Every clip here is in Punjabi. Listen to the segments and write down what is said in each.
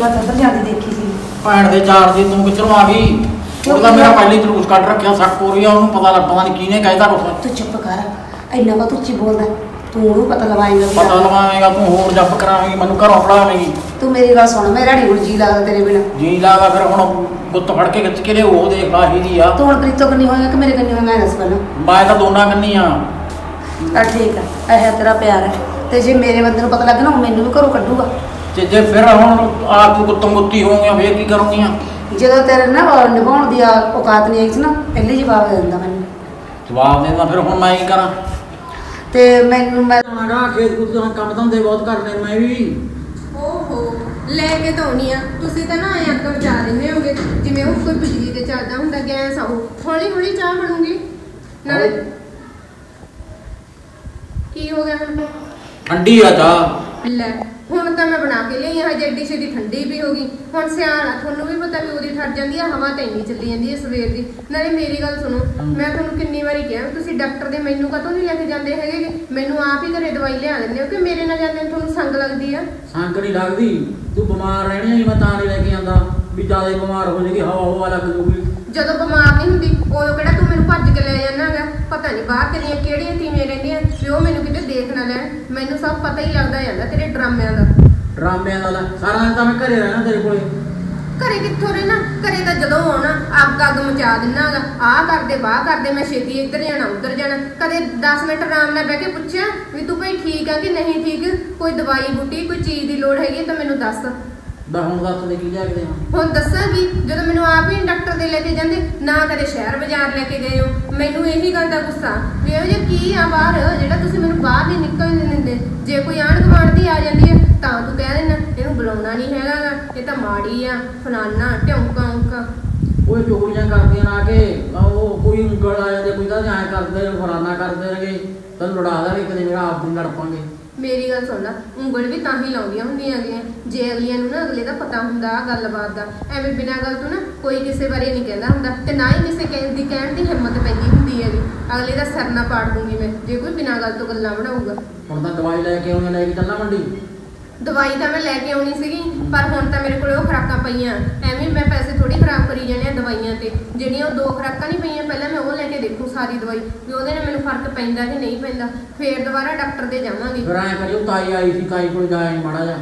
ਮੈਂ ਤਾਂ ਉੱਧਰ ਜਾਂਦੀ ਦੇਖੀ ਸੀ। ਭੈਣ ਦੇ ਚਾਰ ਦੀ ਤੂੰ ਕਿੱਧਰੋਂ ਆ ਗਈ? ਉਹਦਾ ਮੇਰਾ ਪਹਿਲੇ ਹੀ ਜਲੂਸ ਕੱਢ ਰੱਖਿਆ ਸੱਟ ਹੋ ਰਹੀ ਆ ਉਹਨੂੰ ਪਤਾ ਲੱਗ ਪਤਾ ਨਹੀਂ ਕਿਹਨੇ ਕਹਿਦਾ ਕੁਛ। ਤੂੰ ਚੁੱਪ ਕਰ ਇੰਨਾ ਕਾ ਉੱਚੀ ਬੋਲਦਾ ਤੂੰ ਉਹਨੂੰ ਪਤਾ ਲਵਾਏਂਗਾ ਵੀ ਪਤਾ ਲਵਾਵੇਂਗਾ ਤੂੰ ਹੋਰ ਜੱਪ ਕਰਾਵੇਂਗੀ ਮੈਨੂੰ ਘਰੋਂ ਫੜਾਵੇਂਗੀ। ਤੂੰ ਮੇਰੀ ਗੱਲ ਸੁਣ ਮੇਰਾ ਢੀ ਜੀ ਲੱਗਦਾ ਤੇਰੇ ਬਿਨਾ। ਜੀ ਲਾਗਾ ਫਿਰ ਹੁਣ ਗੁੱਤ ਫੜ ਕੇ ਖਿੱਚ ਕੇ ਲਿਆਓ, ਉਹ ਦੇਖ ਆਹੀ ਦੀ ਆ। ਤੂੰ ਹੁਣ ਪ੍ਰੀਤੋ ਕੰਨੀ ਹੋਏਗਾ ਕਿ ਮੇਰੇ ਕੰਨੀ ਹੋਏਗਾ ਇਹ ਦੱਸ ਪਹਿਲਾਂ। ਮੈਂ ਤਾਂ ਦੋਨਾਂ ਕੰਨੀ ਆ ਤਾਂ ਠੀਕ ਆ ਇਹ ਤੇਰਾ ਪਿਆਰ ਹੈ। ਤੇ ਜੇ ਮੇਰੇ ਬੰਦੇ ਨੂੰ ਪਤਾ ਲੱਗ ਨਾ ਉਹ ਮੈਨੂੰ ਵੀ ਘਰੋਂ ਕੱਢੂਗਾ। ਤੇ ਜੇ ਫਿਰ ਹੁਣ ਆਪ ਤੂੰ ਗੁੱਤਮ ਗੁੱਤੀ ਹੋਊਗੀਆਂ ਫੇਰ ਕੀ ਕਰੂੰਗੀਆਂ ਜਦੋਂ ਤੇਰੇ ਨਾ ਉਹ ਨਿਭਾਉਣ ਦੀ ਆ- ਔਕਾਤ ਨਹੀਂ ਆਈ ਸੀ ਨਾ ਪਹਿਲੇ ਜਵਾਬ ਦੇ ਦਿੰਦਾ ਮੈਨੂੰ। ਜਵਾਬ ਦੇਦਾ ਫਿਰ ਹੁਣ ਮੈਂ ਕੀ ਕਰਾਂ? ਤੇ ਮੈਨੂੰ ਮੈਂ ਆਣਾ ਖੇਤ ਖੂਤ ਦਾ ਕੰਮ ਧੰਦੇ ਬਹੁਤ ਕਰਨੇ ਮੈਂ ਵੀ। ਓਹੋ ਲੈ ਕੇ ਤਾਂ ਆਉਣੀ ਆ। ਤੁਸੀਂ ਤਾਂ ਨਾ ਐਂ ਅੱਗ ਬਚਾ ਦਿੰਦੇ ਹੋਗੇ ਜਿਵੇਂ ਉਹ ਕੋਈ ਬਿਜਲੀ ਤੇ ਚੱਲਦਾ ਹੁੰਦਾ ਗੈਸ ਆ ਉਹ। ਹੌਲੀ ਹੌਲੀ ਚਾਹ ਬਣੂਗੀ। ਨਾਲੇ ਕੀ ਹੋ ਗਿਆ? ਹੁਣ ਠੰਡੀ ਆ ਚਾਹ। ਲੈ। ਹੁਣ ਤਾਂ ਮੈਂ ਬਣਾ ਕੇ ਲਈ ਹਜੇ ਏਡੀ ਛੇਤੀ ਠੰਡੀ ਵੀ ਹੋ ਗਈ। ਹੁਣ ਸਿਆਲ ਆ, ਤੁਹਾਨੂੰ ਵੀ ਪਤਾ ਵੀ ਉਹਦੀ ਠਰ ਜਾਂਦੀ ਆ, ਹਵਾ ਤਾਂ ਇੰਨੀ ਚੱਲੀ ਜਾਂਦੀ ਹੈ ਸਵੇਰ ਦੀ। ਨਾਲੇ ਮੇਰੀ ਗੱਲ ਸੁਣੋ, ਮੈਂ ਤੁਹਾਨੂੰ ਕਿੰਨੀ ਵਾਰੀ ਕਿਹਾ ਵੀ ਤੁਸੀਂ ਡਾਕਟਰ ਦੇ ਮੈਨੂੰ ਕਦੋਂ ਨਹੀਂ ਲੈ ਕੇ ਜਾਂਦੇ ਹੈਗੇ ਗੇ? ਮੈਨੂੰ ਆਪ ਹੀ ਘਰੇ ਦਵਾਈ ਲਿਆ ਦਿੰਦੇ ਹੋ ਕਿ ਮੇਰੇ ਨਾਲ ਜਾਂਦੇ ਨੂੰ ਤੁਹਾਨੂੰ ਸੰਗ ਲੱਗਦੀ ਆ? ਸੰਗ ਨਹੀਂ ਲੱਗਦੀ। ਤੂੰ ਬਿਮਾਰ ਰਹਿਣੀ ਨਹੀਂ ਮੈਂ ਤਾਂ ਨਹੀਂ ਲੈ ਕੇ ਆਂਦਾ ਵੀ ਜ਼ਿਆਦਾ ਬਿਮਾਰ ਹੋ ਜਾਏਗੀ ਹਵਾ ਹਵਾ ਲੱਗ ਜੂਗੀ। ਜਦੋਂ ਬਿਮਾਰ ਨਹੀਂ ਹੁੰਦੀ ਉਦੋਂ ਕਿਹੜਾ ਤੂੰ ਮੈਨੂੰ ਭੱਜ ਕੇ ਲੈ ਜਾਣਾਗਾ ਪਤਾ ਨਹੀਂ ਬਾਹਰ ਤੇਰੀਆਂ ਕਿਹੜੀਆਂ ਤੀਵੀਆਂ ਰਹਿੰਦੀਆਂ ਵੀ ਉਹ ਮੈਨੂੰ ਕਿਤੇ ਦੇਖ ਨਾ ਲੈਣ। ਮੈਨੂੰ ਸਭ ਪਤਾ ਹੀ ਲੱਗਦਾ ਜਾਂਦਾ ਤੇਰੇ ਡਰਾਮਿਆਂ ਦਾ। ਡਰਾਮਿਆਂ ਦਾ ਲੈ। ਸਾਰਾ ਦਿਨ ਤਾਂ ਮੈਂ ਘਰੇ ਰਹਿਣਾ ਤੇਰੇ ਕੋਲੇ। ਘਰੇ ਕਿੱਥੋਂ ਰਹਿਣਾ? ਘਰੇ ਤਾਂ ਜਦੋਂ ਆਉਣਾ ਅੱਗ ਅੱਗ ਮਚਾ ਦਿੰਨਾਗਾ ਆਹ ਕਰਦੇ ਬਾਹ ਕਰਦੇ ਮੈਂ ਛੇਤੀ ਇੱਧਰ ਜਾਣਾ ਉੱਧਰ ਜਾਣਾ। ਕਦੇ 10 ਮਿੰਟ ਆਰਾਮ ਨਾਲ ਬਹਿ ਕੇ ਪੁੱਛਿਆ ਵੀ ਤੂੰ ਭਾਈ ਠੀਕ ਆ ਕਿ ਨਹੀਂ ਠੀਕ? ਕੋਈ ਦਵਾਈ ਬੂਟੀ ਕੋਈ ਚੀਜ਼ ਦੀ ਲੋੜ ਹੈਗੀ ਤਾਂ ਮੈਨੂੰ ਦੱਸ। ਦਾ ਹੁਣ ਦੱਸ ਦੇ ਕੀ ਜਾਗਦੇ ਹਾਂ ਹੁਣ ਦੱਸਾਂਗੀ ਜਦੋਂ ਮੈਨੂੰ ਆਪ ਹੀ ਡਾਕਟਰ ਦੇ ਲੈ ਕੇ ਜਾਂਦੇ ਨਾ ਕਦੇ ਸ਼ਹਿਰ ਬਾਜ਼ਾਰ ਲੈ ਕੇ ਗਏ ਹੋ। ਮੈਨੂੰ ਇਹੀ ਗੱਲ ਦਾ ਗੁੱਸਾ ਵੀ ਇਹ ਜੇ ਕੀ ਆ ਬਾਹਰ ਜਿਹੜਾ ਤੁਸੀਂ ਮੈਨੂੰ ਬਾਹਰ ਨਹੀਂ ਨਿਕਲਣ ਨਹੀਂ ਦਿੰਦੇ। ਜੇ ਕੋਈ ਆਂਢ ਗੁਆਂਢ ਦੀ ਆ ਜਾਂਦੀ ਹੈ ਤਾਂ ਤੂੰ ਕਹਿ ਦੇਣਾ ਇਹਨੂੰ ਬੁਲਾਉਣਾ ਨਹੀਂ ਹੈਗਾ ਇਹ ਤਾਂ ਮਾੜੀ ਆ ਫਲਾਨਾ ਢੌਂਕਾ ਉਂਕਾ। ਉਹ ਚੋਰੀਆਂ ਕਰਦੀਆਂ ਨਾ ਕੇ ਉਹ ਕੋਈ ਉਂਗਲ ਆ ਜਾਂਦੇ ਕੋਈ ਤਾਂ ਐਂ ਕਰਦੇ ਫਲਾਨਾ ਕਰਦੇ ਨੇਗੇ ਤੈਨੂੰ ਲੜਾ ਦਾਂਗੇ ਕਦੇ ਮੇਰਾ ਆਪ ਨੂੰ ਲੜ ਪਾਂਗੇ। ਮੇਰੀ ਗੱਲ ਸੁਣ ਲੈ, ਉਂਗਲ ਵੀ ਤਾਂ ਹੀ ਲਾਉਂਦੀਆਂ ਹੁੰਦੀਆਂ ਹੈਗੀਆਂ। ਜੇ ਅਗਲੀਆਂ ਨੂੰ ਨਾ ਅਗਲੇ ਦਾ ਪਤਾ ਹੁੰਦਾ ਆ ਗੱਲਬਾਤ ਦਾ, ਐਵੇਂ ਬਿਨਾਂ ਗੱਲ ਤੋਂ ਨਾ ਕੋਈ ਕਿਸੇ ਬਾਰੇ ਨਹੀਂ ਕਹਿੰਦਾ ਹੁੰਦਾ ਤੇ ਨਾ ਹੀ ਕਿਸੇ ਕਹਿਣ ਦੀ ਕਹਿਣ ਦੀ ਹਿੰਮਤ ਪੈਂਦੀ ਹੁੰਦੀ ਹੈਗੀ। ਅਗਲੇ ਦਾ ਸਿਰ ਨਾ ਪਾੜ ਦੂੰਗੀ ਮੈਂ, ਜੇ ਕੋਈ ਬਿਨਾਂ ਗੱਲ ਤੋਂ ਗੱਲਾਂ ਬਣਾਊਗਾ। ਹੁਣ ਤਾਂ ਦਵਾਈ ਲੈ ਕੇ ਆਉਣੀ ਲੈ ਕੇ ਚੱਲਾਂ ਮੰਡੀ। ਦਵਾਈ ਤਾਂ ਮੈਂ ਲੈ ਕੇ ਆਉਣੀ ਸੀਗੀ, ਪਰ ਹੁਣ ਤਾਂ ਮੇਰੇ ਕੋਲੇ ਉਹ ਖੁਰਾਕਾਂ ਪਈਆਂ। ਐਵੇਂ ਮੈਂ ਪੈਸੇ ਥੋੜੀ ਖਰਾਬ ਕਰੀ ਜਾਣੇ ਆ ਦਵਾਈਆਂ ਤੇ। ਜਿਹੜੀਆਂ ਉਹ ਦੋ ਖੁਰਾਕਾਂ ਨਹੀਂ ਪਈਆਂ, ਪਹਿਲਾਂ ਮੈਂ ਉਹ ਲੈ ਕੇ ਦੇਖੂ ਸਾਰੀ ਦਵਾਈ, ਵੀ ਉਹਦੇ ਨਾਲ ਮੈਨੂੰ ਫ਼ਰਕ ਪੈਂਦਾ ਕਿ ਨਹੀਂ ਪੈਂਦਾ। ਫੇਰ ਦੁਬਾਰਾ ਡਾਕਟਰ ਦੇ ਜਾਵਾਂਗੀ। ਫਿਰ ਐਂ ਕਰਿਓ, ਤਾਈ ਆਈ ਸੀ, ਤਾਈ ਕੋਲ ਜਾਇਆ ਨੀ ਮਾੜਾ ਜਿਹਾ।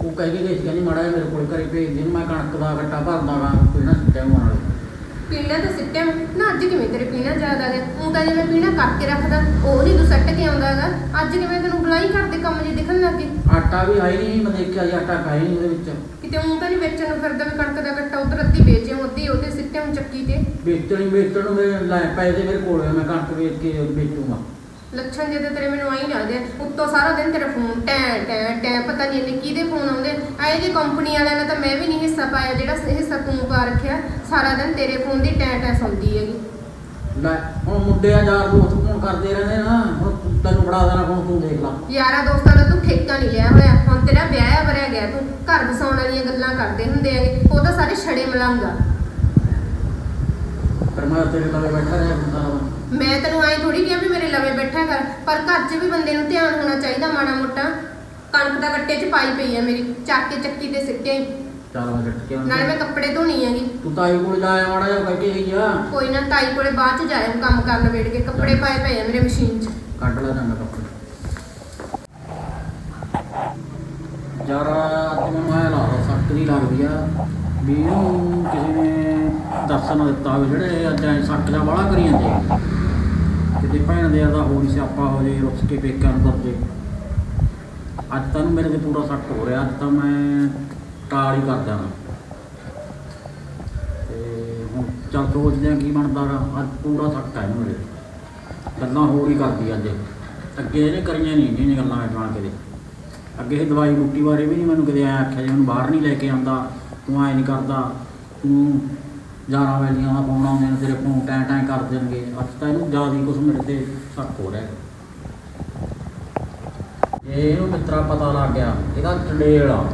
ਉਹ ਕਹਿ ਕੇ ਗਈ ਸੀ, ਕਹਿੰਦੀ ਮਾੜਾ ਜਿਹਾ ਮੇਰੇ ਕੋਲ ਘਰੇ ਭੇਜ ਦੇ, ਮੈਂ ਕਣਕ ਦਾ ਗੱਟਾ ਭਰਦਾ ਗਾ ਕੋਈ ਨਾ ਟਾਈਮ ਆਉਣ ਵਾਲੇ ਪੀਣਾ ਤਾਂ ਸਿੱਟਿਆ ਨਾ ਅੱਜ ਕਿਵੇਂ ਤੇਰੇ ਪੀਣਾ ਜ਼ਿਆਦਾ ਆ ਗਿਆ ਉਹ ਤਾਂ ਜਿਵੇਂ ਪੀਣਾ ਕਰਕੇ ਰੱਖਦਾ ਉਹ ਨਹੀਂ ਤੂੰ ਸੱਟ ਕੇ ਆਉਂਦਾ ਹੈਗਾ। ਅੱਜ ਕਿਵੇਂ ਤੈਨੂੰ ਬੁਲਾਈ ਕਰਦੇ ਕੰਮ ਜੇ ਦਿਖਣ ਲੱਗ ਆਟਾ ਵੀ ਹੈ ਹੀ ਨਹੀਂ ਮੈਂ ਦੇਖਿਆ ਜੀ ਆਟਾ ਕਾਇ ਨਹੀਂ ਉਹਦੇ ਵਿੱਚ। ਕਿਤੇ ਉਹ ਤਾਂ ਨਹੀਂ ਵੇਚਣ ਨੂੰ ਫਿਰਦਾ ਵੀ ਕਣਕ ਦਾ ਗੱਟਾ ਉਧਰ ਅੱਧੀ ਵੇਚਿਓ ਅੱਧੀ ਉਹਦੇ ਸਿੱਟਿਆ ਨੂੰ ਚੱਕੀ ਤੇ। ਵੇਚਣੀ ਵੇਚਣ ਨੂੰ ਮੇਰੇ ਲੈ ਪੈਸੇ ਮੇਰੇ ਕੋਲ ਆ ਮੈਂ ਕਣਕ ਵੇਚ ਕੇ ਵੇਚੂਗਾ। ਲੱਛਣ ਜੇ ਤੇ ਤੇਰੇ ਮੈਨੂੰ ਆਈ ਲੱਗਦੇ ਆ। ਉੱਤੋਂ ਸਾਰਾ ਦਿਨ ਤੇਰਾ ਫੋਨ ਟੈ ਟੈ ਟੈ ਪਤਾ ਨਹੀਂ ਇਹਨੇ ਕਿਹਦੇ ਫੋਨ ਆਉਂਦੇ। ਆਏ ਜੇ ਕੰਪਨੀ ਵਾਲਿਆਂ ਨੇ ਤਾਂ ਮੈਂ ਵੀ ਨਹੀਂ ਹਿੱਸਾ ਪਾਇਆ ਜਿਹੜਾ ਹਿੱਸਾ ਤੂੰ ਪਾ ਰੱਖਿਆ ਸਾਰਾ ਦਿਨ ਤੇਰੇ ਫੋਨ ਦੀ ਟੈ ਟੈ ਸੁਣਦੀ ਹੈਗੀ। ਲੈ ਹੁਣ ਮੁੰਡੇ ਆ ਯਾਰ ਦੋਸਤ ਫੋਨ ਕਰਦੇ ਰਹਿੰਦੇ ਨਾ ਹੁਣ ਤੈਨੂੰ ਫੜਾ ਦੇਣਾ ਫੋਨ ਤੂੰ ਦੇਖ ਲਾ। ਯਾਰਾਂ ਦੋਸਤਾਂ ਦਾ ਤੂੰ ਠੇਕਾ ਨਹੀਂ ਲਿਆ ਹੋਇਆ। ਹੁਣ ਤੇਰਾ ਵਿਆਹਿਆ ਵਰਿਆ ਗਿਆ ਤੂੰ ਘਰ ਵਸਾਉਣ ਵਾਲੀਆਂ ਗੱਲਾਂ ਕਰਦੇ ਹੁੰਦੇ ਹੈਗੇ। ਉਹ ਤਾਂ ਸਾਰੇ ਛੜੇ ਮਲੰਗਾ ਫਿਰ ਮੈਂ ਤੇਰੇ ਕੋਲੇ ਬੈਠਾ ਰਿਹਾ ਸਾਰਾ ਦਿਨ ਮੈਂ ਤੈਨੂੰ ਐਂ ਥੋੜੀ ਕਿਹਾ ਵੀ ਮੇਰੇ ਲਵੇ ਬੈਠਾ ਕਰ ਪਰ ਘਰ 'ਚ ਵੀ ਬੰਦੇ ਨੂੰ ਧਿਆਨ ਹੋਣਾ ਚਾਹੀਦਾ ਮਾੜਾ ਮੋਟਾ। ਕਣਕ ਦਾ ਗੱਟੇ 'ਚ ਪਾਈ ਪਈ ਆ ਮੇਰੀ ਚੱਕ ਕੇ ਚੱਕੀ ਤੇ ਸਿੱਟਿਆ ਹੀ ਚੱਲ ਮੈਂ ਛੱਟ ਕੇ ਨਾਲੇ ਮੈਂ ਕੱਪੜੇ ਧੋਣੀ ਹੈਗੀ। ਤੂੰ ਤਾਈ ਕੋਲ ਜਾਇਆ ਮਾੜਾ ਜਿਹਾ ਕਹਿ ਕੇ ਗਈ ਆ। ਕੋਈ ਨਾ ਤਾਈ ਕੋਲੇ ਬਾਅਦ 'ਚ ਜਾਇਆ ਕੰਮ ਕਰਨ ਵੇੜ ਕੇ। ਕੱਪੜੇ ਪਾਏ ਪਏ ਆ ਮੇਰੇ ਮਸ਼ੀਨ 'ਚ। ਕੱਢ ਲੈ ਜਾਂਦਾ ਕੱਪੜੇ। ਯਾਰ ਮੈਨੂੰ ਐ ਲੱਗਦਾ ਸੱਟ ਦੀ ਲੱਗਦੀ ਆ ਵੀ ਇਹਨੂੰ ਕਿਸੇ ਨੇ ਦੱਸਣ ਦਿੱਤਾ ਹੋਵੇ ਜਿਹੜੇ ਅੱਜ ਐ ਸੱਟ ਦਾ ਬਾਹਲਾ ਕਰੀ ਜਾਂਦੇ ਆ। ਕਿਤੇ ਭੈਣ ਦੇ ਦਾ ਹੋਰ ਹੀ ਸਿਆਪਾ ਹੋ ਜੇ, ਰੁੱਸ ਕੇ ਪੇਕਿਆਂ ਨੂੰ ਦੱਸ ਦੇ ਅੱਜ ਤਾਂ ਮੇਰੇ ਤੇ ਪੂਰਾ ਸੱਟ ਹੋ ਰਿਹਾ, ਅੱਜ ਤਾਂ ਮੈਂ ਟਾਲ ਹੀ ਕਰ ਜਾਣਾ ਤੇ ਹੁਣ ਚੱਲ ਸੋਚਦੇ ਆ ਕੀ ਬਣਦਾ ਗਾ, ਅੱਜ ਪੂਰਾ ਸੱਟ ਹੈ ਮੇਰੇ ਗੱਲਾਂ ਹੋਰ ਹੀ ਕਰਦੀ ਅੱਜ। ਅੱਗੇ ਇਹਨੇ ਕਰੀਆਂ ਨਹੀਂ ਇਹਨੇ ਗੱਲਾਂ ਐ ਜਾਣ ਕੇ ਅੱਗੇ ਇਹ ਦਵਾਈ ਬੂਟੀ ਬਾਰੇ ਵੀ ਨਹੀਂ ਮੈਨੂੰ ਕਦੇ ਐ ਆਖਿਆ ਜੇ ਮੈਨੂੰ ਬਾਹਰ ਨਹੀਂ ਲੈ ਕੇ ਆਉਂਦਾ, ਤੂੰ ਐ ਨਹੀਂ ਕਰਦਾ, ਤੂੰ ਜਾਣਾ ਵੈਲੀਆਂ ਦਾ ਫੋਨ ਆਉਂਦੇ ਨੇ, ਤੇਰੇ ਫੋਨ ਟੈਂ ਟੈਂ ਕਰ ਦੇਣਗੇ। ਅੱਜ ਤਾਂ ਇਹਨੂੰ ਜ਼ਿਆਦਾ ਹੀ ਕੁਝ ਮੇਰੇ ਤੇ ਸ਼ੱਕ ਹੋ ਰਿਹਾ ਹੈ। ਇਹ ਇਹਨੂੰ ਮਿੱਤਰਾ ਪਤਾ ਲੱਗ ਗਿਆ? ਇਹਦਾ ਚੰਡੇਲ ਆ।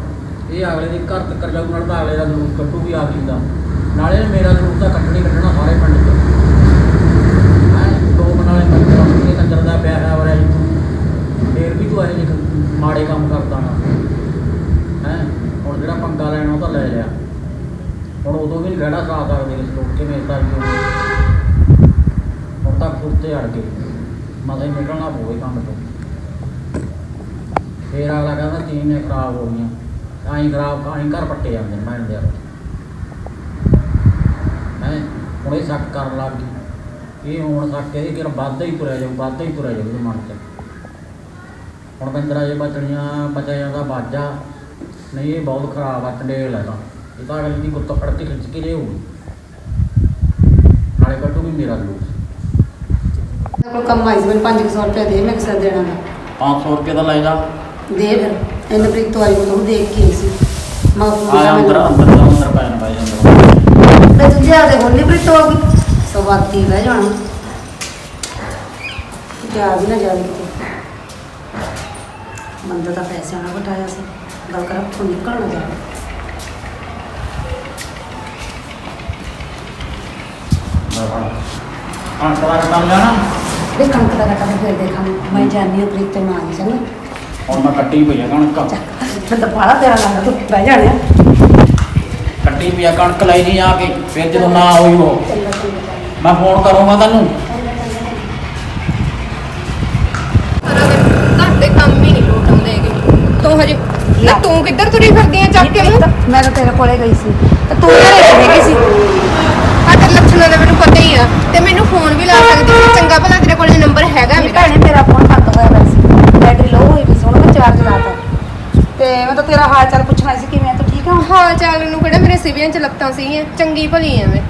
ਇਹ ਅਗਲੇ ਦੇ ਘਰ ਤੱਕ ਜਾਊ, ਨਾਲ ਤਾਂ ਅਗਲੇ ਦਾ ਜਲੂਸ ਵੀ ਆ ਦਾ ਨਾਲੇ ਮੇਰਾ ਜਲੂਸ ਤਾਂ ਕੱਢਣੀ ਕੱਢਣਾ ਸਾਰੇ ਪਿੰਡ 'ਚ। ਐ ਦੋ ਨਾਲੇ ਮੰਦਰ ਆਪਣੇ ਕੰਜਰ ਦਾ ਪਿਆ ਹੈ ਵਰਿਆ ਜੀ। ਫੇਰ ਵੀ ਤੂੰ ਇਹ ਮਾੜੇ ਕੰਮ ਕਰਦਾ ਨਾ। ਹੈ? ਹੁਣ ਜਿਹੜਾ ਪੰਗਾ ਲੈਣਾ ਉਹ ਤਾਂ ਲੈ ਲਿਆ। ਹੁਣ ਉਦੋਂ ਵੀ ਨਹੀਂ ਖੜਾ ਸਾ ਸਕਦੇ ਇਸ ਲੋਕ, ਕਿਵੇਂ ਸਾਰੀ ਜੋ ਹੁਣ? ਤੱਕ ਕੁੱਤੇ ਅੜ ਗਏ। ਮਜ਼ਾ ਹੀ ਨਿਕਲਣਾ ਪਵੇ ਕੰਮ ਤੋਂ। ਫੇਰ ਅਗਲਾ ਕਹਿੰਦਾ ਚੀਨ ਖਰਾਬ ਹੋ ਗਈਆਂ। ਆਈ ਖਰਾਬ ਆਈ ਘਰ ਪੱਟੇ ਜਾਂਦੇ ਨੇ ਭੈਣ ਦੇ ਮੈਂ ਹੁਣ ਇਹ ਸ਼ੱਕ ਕਰਨ ਲੱਗ ਗਈ। ਇਹ ਹੁਣ ਸ਼ੱਕ ਇਹਦੇ ਕਿ ਵੱਧਦਾ ਹੀ ਤੁਰਿਆ ਜਾਊ ਵੱਧਦਾ ਹੀ ਤੁਰਿਆ ਜਾਊ ਇਹਦੇ ਮਨ 'ਚ। ਹੁਣ ਬੰਦਰਾ ਜੇ ਬਚਣੀਆਂ, ਬਚਿਆ ਜਾਂਦਾ ਬਾਜਾ ਨਹੀਂ ਇਹ ਬਹੁਤ ਖਰਾਬ ਆ ਟੰਡੇਲ ਹੈਗਾ ਤਾਂ ਦੀ ਖਿੱਚ ਕੇ ਲਿਆਊਗੀ ਨਾਲੇ ਕੱਢੂਗੀ ਮੇਰਾ ਲੂਸ ਮੇਰੇ ਕੋਲ ਕੰਮ ਆਈ ਸੀ ਮੈਨੂੰ 500 ਰੁਪਏ ਦੇ ਮੈਂ ਕਿਸੇ ਦੇਣਾ ਗਾ। 500 ਰੁਪਏ ਦਾ ਲੈ ਜਾ। ਦੇ ਫਿਰ ਇਹਨੇ ਪ੍ਰੀਤ ਤੋਂ ਆਈ ਨੂੰ ਦੇਖ ਕੇ ਸੀ। ਮੈਂ ਆਇਆ ਅੰਦਰ ਅੰਦਰ ਦਾ ਅੰਦਰ ਪੈਣ ਪੈ ਜਾਂਦਾ। ਤੇ ਦੂਜੇ ਆਦੇ ਹੁਣ ਨਹੀਂ ਪ੍ਰੀਤ ਹੋ ਗਈ ਸਵਾਤੀ ਬਹਿ ਜਾਣਾ। ਜਾ ਵੀ ਨਾ ਜਾਵੇ ਕਿਤੇ। ਬੰਦਾ ਤਾਂ ਪੈਸੇ ਆਣਾ ਘਟਾਇਆ ਸੀ। ਗੱਲ ਕਰ ਤੋਂ ਨਿਕਲ ਨਾ ਹਾਂ ਸਵਾਰ ਕਰ ਲੈਣਾ ਇਹ ਕਣਕ ਦਾ ਘਟਾ ਫਿਰ ਦੇਖਾਂਗੇ। ਮੈਂ ਜਾਣੀ ਹਾਂ ਪ੍ਰੀਤ ਤੇ ਨਾ ਆਈ ਚੰਗਾ। ਹੁਣ ਮੈਂ ਕੱਟੀ ਪਈ ਆ ਕਣਕ। ਫਿਰ ਤਾਂ ਬਾਹਲਾ ਤੇਰਾ ਲੱਗਦਾ ਤੂੰ ਬਹਿ ਜਾਣਿਆ ਕੱਟੀ ਪਈ ਆ ਕਣਕ ਲੈ ਜੀ ਆ ਕੇ ਫਿਰ ਜਦੋਂ ਨਾ ਹੋਈ ਉਹ। ਮੈਂ ਫੋਨ ਕਰੂੰਗਾ ਤੈਨੂੰ। ਘਰ ਦੇ ਕੰਮ ਹੀ ਨਹੀਂ ਲੋਟ ਆਉਂਦੇ ਹੈਗੇ। ਤੂੰ ਹਜੇ ਨਾ ਤੂੰ ਕਿੱਧਰ ਤੁਰੀ ਫਿਰਦੀ ਆ ਚੱਕ ਕੇ? ਮੂੰਹ ਮੈਂ ਤਾਂ ਤੇਰੇ ਕੋਲੇ ਗਈ ਸੀ। ਤੇ ਤੂੰ ਘਰੇ ਹੈਗੀ ਸੀ? ਆ ਤੇ ਮੈਨੂੰ ਪਤਾ ਹੀ ਆ। ਤੇ ਮੈਨੂੰ ਫੋਨ ਵੀ ਲਾ ਸਕਦੀ ਸੀ ਚੰਗਾ ਭਲਾ ਤੇਰੇ ਕੋਲ ਨੰਬਰ ਹੈਗਾ ਮੇਰੀ ਮੇਰਾ। ਭੈਣੇ ਮੇਰਾ ਫੋਨ ਬੰਦ ਹੋਇਆ ਪਿਆ ਸੀ। ਬੈਟਰੀ ਲੋ ਹੋਈ ਵੀ ਸੀ ਹੁਣ ਮੈਂ ਚਾਰਜ ਲਾਤਾ ਤੇ ਮੈਂ ਤਾਂ ਤੇਰਾ ਹਾਲ ਚਾਲ ਪੁੱਛਣਾ ਸੀ ਕਿਵੇਂ ਆ ਤੂੰ ਠੀਕ ਆ? ਹਾਲ ਚਾਲ ਨੂੰ ਕਿਹੜਾ ਮੇਰੇ ਸਿਵਿਆਂ ਚ ਲੱਤਾਂ ਸੀਗੀਆਂ। ਚੰਗੀ ਭਲੀ ਆ ਮੈਂ।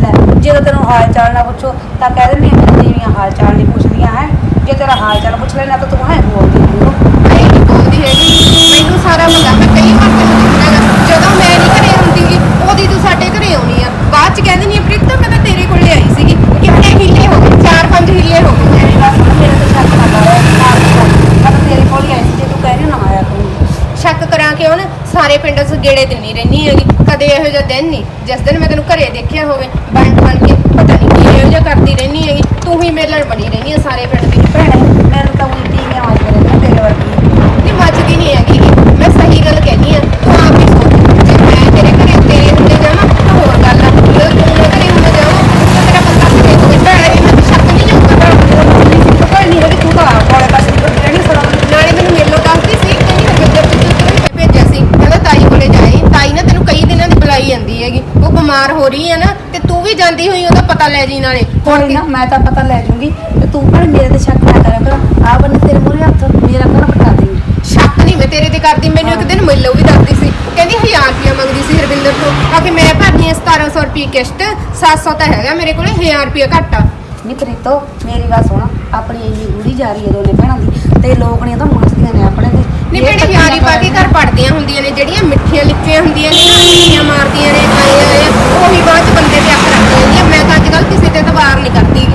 ਲੈ ਜਦੋਂ ਤੈਨੂੰ ਹਾਲ ਚਾਲ ਨਾ ਪੁੱਛੋ ਤਾਂ ਕਹਿ ਦਿੰਦੀ ਆ ਮੇਰੀ ਦੇਵੀਆਂ ਹਾਲ ਚਾਲ ਨਹੀਂ ਪੁੱਛਦੀਆਂ ਹੈ। ਜੇ ਤੇਰਾ ਹਾਲ ਚਾਲ ਪੁੱਛ ਲੈਣਾ ਤਾਂ ਤੂੰ ਹੈ ਬੋਲਦੀ ਨਹੀਂ ਨਹੀਂ ਬੋਲਦੀ ਹੈਗੀ। ਮੈਨੂੰ ਸਾਰਾ ਪਤਾ ਮੈਂ ਕਈ ਵਾਰ ਤੈਨੂੰ ਦੇਖਿਆ ਗਾ। ਜਦੋਂ ਮੈਂ ਨਹੀਂ ਘਰੇ ਉਹਦੀ ਤੂੰ ਸਾਡੇ ਘਰੇ ਆਉਣੀ ਆ। ਬਾਅਦ ਚ ਕਹਿੰਦੀ ਨਹੀਂ ਪ੍ਰੀਤ ਮੈਂ ਤਾਂ ਤੇਰੇ ਕੋਲ ਆਈ ਸੀਗੀ। ਕਿੰਨੇ ਹਿੱਲੇ ਹੋ ਗਏ? ਚਾਰ ਪੰਜ ਹਿੱਲੇ ਹੋ ਗਏ। ਮੇਰੀ ਗੱਲ ਸੁਣ ਮੇਰੇ ਤੇ ਸ਼ੱਕ ਨਾ ਕਰ ਮੈਂ ਤੇਰੇ ਕੋਲ ਹੀ ਆਈ ਸੀ ਜੇ ਤੂੰ ਕਹਿ ਰਹੀ ਨਾ ਆਇਆ ਤੂੰ ਸ਼ੱਕ ਕਰਾਂ ਕਿ ਉਹਨ ਸਾਰੇ ਪਿੰਡ 'ਚ ਗੇੜੇ ਨਹੀਂ ਰਹਿਣੀ ਹੈਗੀ। ਕਦੇ ਇਹੋ ਜਿਹਾ ਦਿਨ ਨਹੀਂ। ਜਿਸ ਦਿਨ ਮੈਂ ਤੈਨੂੰ ਘਰੇ ਦੇਖਿਆ ਹੋਵੇ ਬਣ ਬਣ ਕੇ ਪਤਾ ਨਹੀਂ ਕੀ ਇਹੋ ਜਿਹਾ ਕਰਦੀ ਰਹਿਣੀ ਹੈਗੀ। ਤੂੰ ਹੀ ਮੇਰੇ ਨਾਲ ਬਣੀ ਰਹਿਣੀ ਹੈ ਸਾਰੇ ਪਿੰਡ ਦੀ। ਭੈਣੇ ਮੈਨੂੰ ਤਾਂ ਉਲਟੀ ਨਹੀਂ ਆਵਾਜ਼ ਕਰੇ ਤੇਰੇ ਵਰਗੀ। ਨਹੀਂ ਮੱਚਦੀ ਨਹੀਂ ਹੈਗੀ ਗੀ। ਮੈਂ ਸਹੀ ਗੱਲ ਕਹਿੰਦੀ ਆ ਤੂੰ ਆਪ ਹੀ ਸੋਚ ਜੇ ਮੈਂ ਤੇਰੇ ਘਰੇ ਤੇਰੇ ਹੁੰਦੇ ਜਾਵਾਂ ਤਾਂ ਹੋਰ ਗੱਲ ਆ ਜਦੋਂ ਤੂੰ ਮੇਰੇ ਘਰੇ ਹੁੰਦੇ ਜਾਵਾਂ ਤਾਂ ਤੇਰਾ ਬੰਦਾ ਕਿਤੇ ਹੋਵੇ ਭੈਣੇ ਵੀ ਮੈਨੂੰ ਸ਼ੱਕ ਨਹੀਂ ਜਾਊਗਾ ਕੋਈ ਨਹੀਂ ਹੈਗੀ ਤੂੰ ਤਾਂ ਕੋਲੇ ਪਾਸੇ ਰਹਿਣੀ ਸੜਾ ਨਾਲੇ ਮੈਨੂੰ ਮੇਲੋ ਦੱਸਦੀ ਸੀ ਕਹਿੰਦੀ ਹਰਵਿੰਦਰ ਤੂੰ ਤੈਨੂੰ ਭੇਜਿਆ ਸੀ ਕਹਿੰਦਾ ਤਾਈ ਕੋਲੇ ਜਾਏ ਤਾਈ ਨਾ ਤੈਨੂੰ ਕਈ ਦਿਨਾਂ ਦੀ ਬੁਲਾਈ ਜਾਂਦੀ ਹੈਗੀ ਉਹ ਬਿਮਾਰ ਹੋ ਰਹੀ ਹੈ ਨਾ ਤੇ ਜਾਂਦੀ ਹੋਈ ਉਹਦਾ ਪਤਾ ਲੈ ਜੀ ਨਾਲੇ। ਕੋਈ ਨਾ ਮੈਂ ਤਾਂ ਪਤਾ ਲੈ ਜੂੰਗੀ। ਤੇ ਤੂੰ ਪਰ ਮੇਰੇ ਤੇ ਸ਼ੱਕ ਨਾ ਕਰਿਆ ਕਰ। ਆ ਬੰਨੇ ਤੇਰੇ ਮੂਹਰੇ ਹੱਥ ਮੇਰਾ ਘਰ ਪਟਾ ਦੇ ਸ਼ੱਕ ਨਹੀਂ ਮੈਂ ਤੇਰੇ ਤੇ ਕਰਦੀ ਮੈਨੂੰ ਇੱਕ ਦਿਨ ਮਿਲੋ ਵੀ ਦੱਸਦੀ ਸੀ। ਕਹਿੰਦੀ 1000 ਰੁਪਇਆ ਮੰਗਦੀ ਸੀ ਹਰਵਿੰਦਰ ਤੋਂ। ਆ ਕਿ ਮੈਂ ਭਰਨੀ ਹੈ 1700 ਰੁਪਏ ਕਿਸ਼ਤ 700 ਤਾਂ ਹੈਗਾ ਮੇਰੇ ਕੋਲੇ 1000 ਰੁਪਇਆ ਘੱਟ ਆ। ਨਹੀਂ ਪ੍ਰੀਤੋ ਮੇਰੀ ਗੱਲ ਸੁਣ। ਆਪਣੀ ਇੰਨੀ ਗੂੜੀ ਜਾ ਰਹੀ ਹੈ ਦੋਨੇ ਭੈਣਾਂ ਦੀ ਤੇ ਲੋਕ ਨੇ ਤਾਂ ਮੱਚਦੀਆਂ ਨੇ ਆਪਣੇ ਤੇ। ਨਹੀਂ ਭੈਣੇ ਯਾਰੀ ਪਾ ਕੇ ਘਰ ਪੜਦੀਆਂ ਹੁੰਦੀਆਂ ਨੇ ਜਿਹੜੀਆਂ ਮਿੱਠੀਆਂ ਲਿੱਚੀਆਂ ਹੁੰਦੀਆਂ ਨੇ ਨਾ ਲਿੱਚੀਆਂ ਮਾਰਦੀਆਂ ਨੇ ਆਏ ਆਏ। ਉਹੀ ਬਾਅਦ ਚ ਬੰਦੇ ਤੇ ਅੱਖ ਰੱਖ ਲੈਂਦੀਆਂ ਮੈਂ ਤਾਂ ਅੱਜ ਕੱਲ ਕਿਸੇ ਤੇ ਤਵਾਰ ਨਹੀਂ ਕਰਦੀ।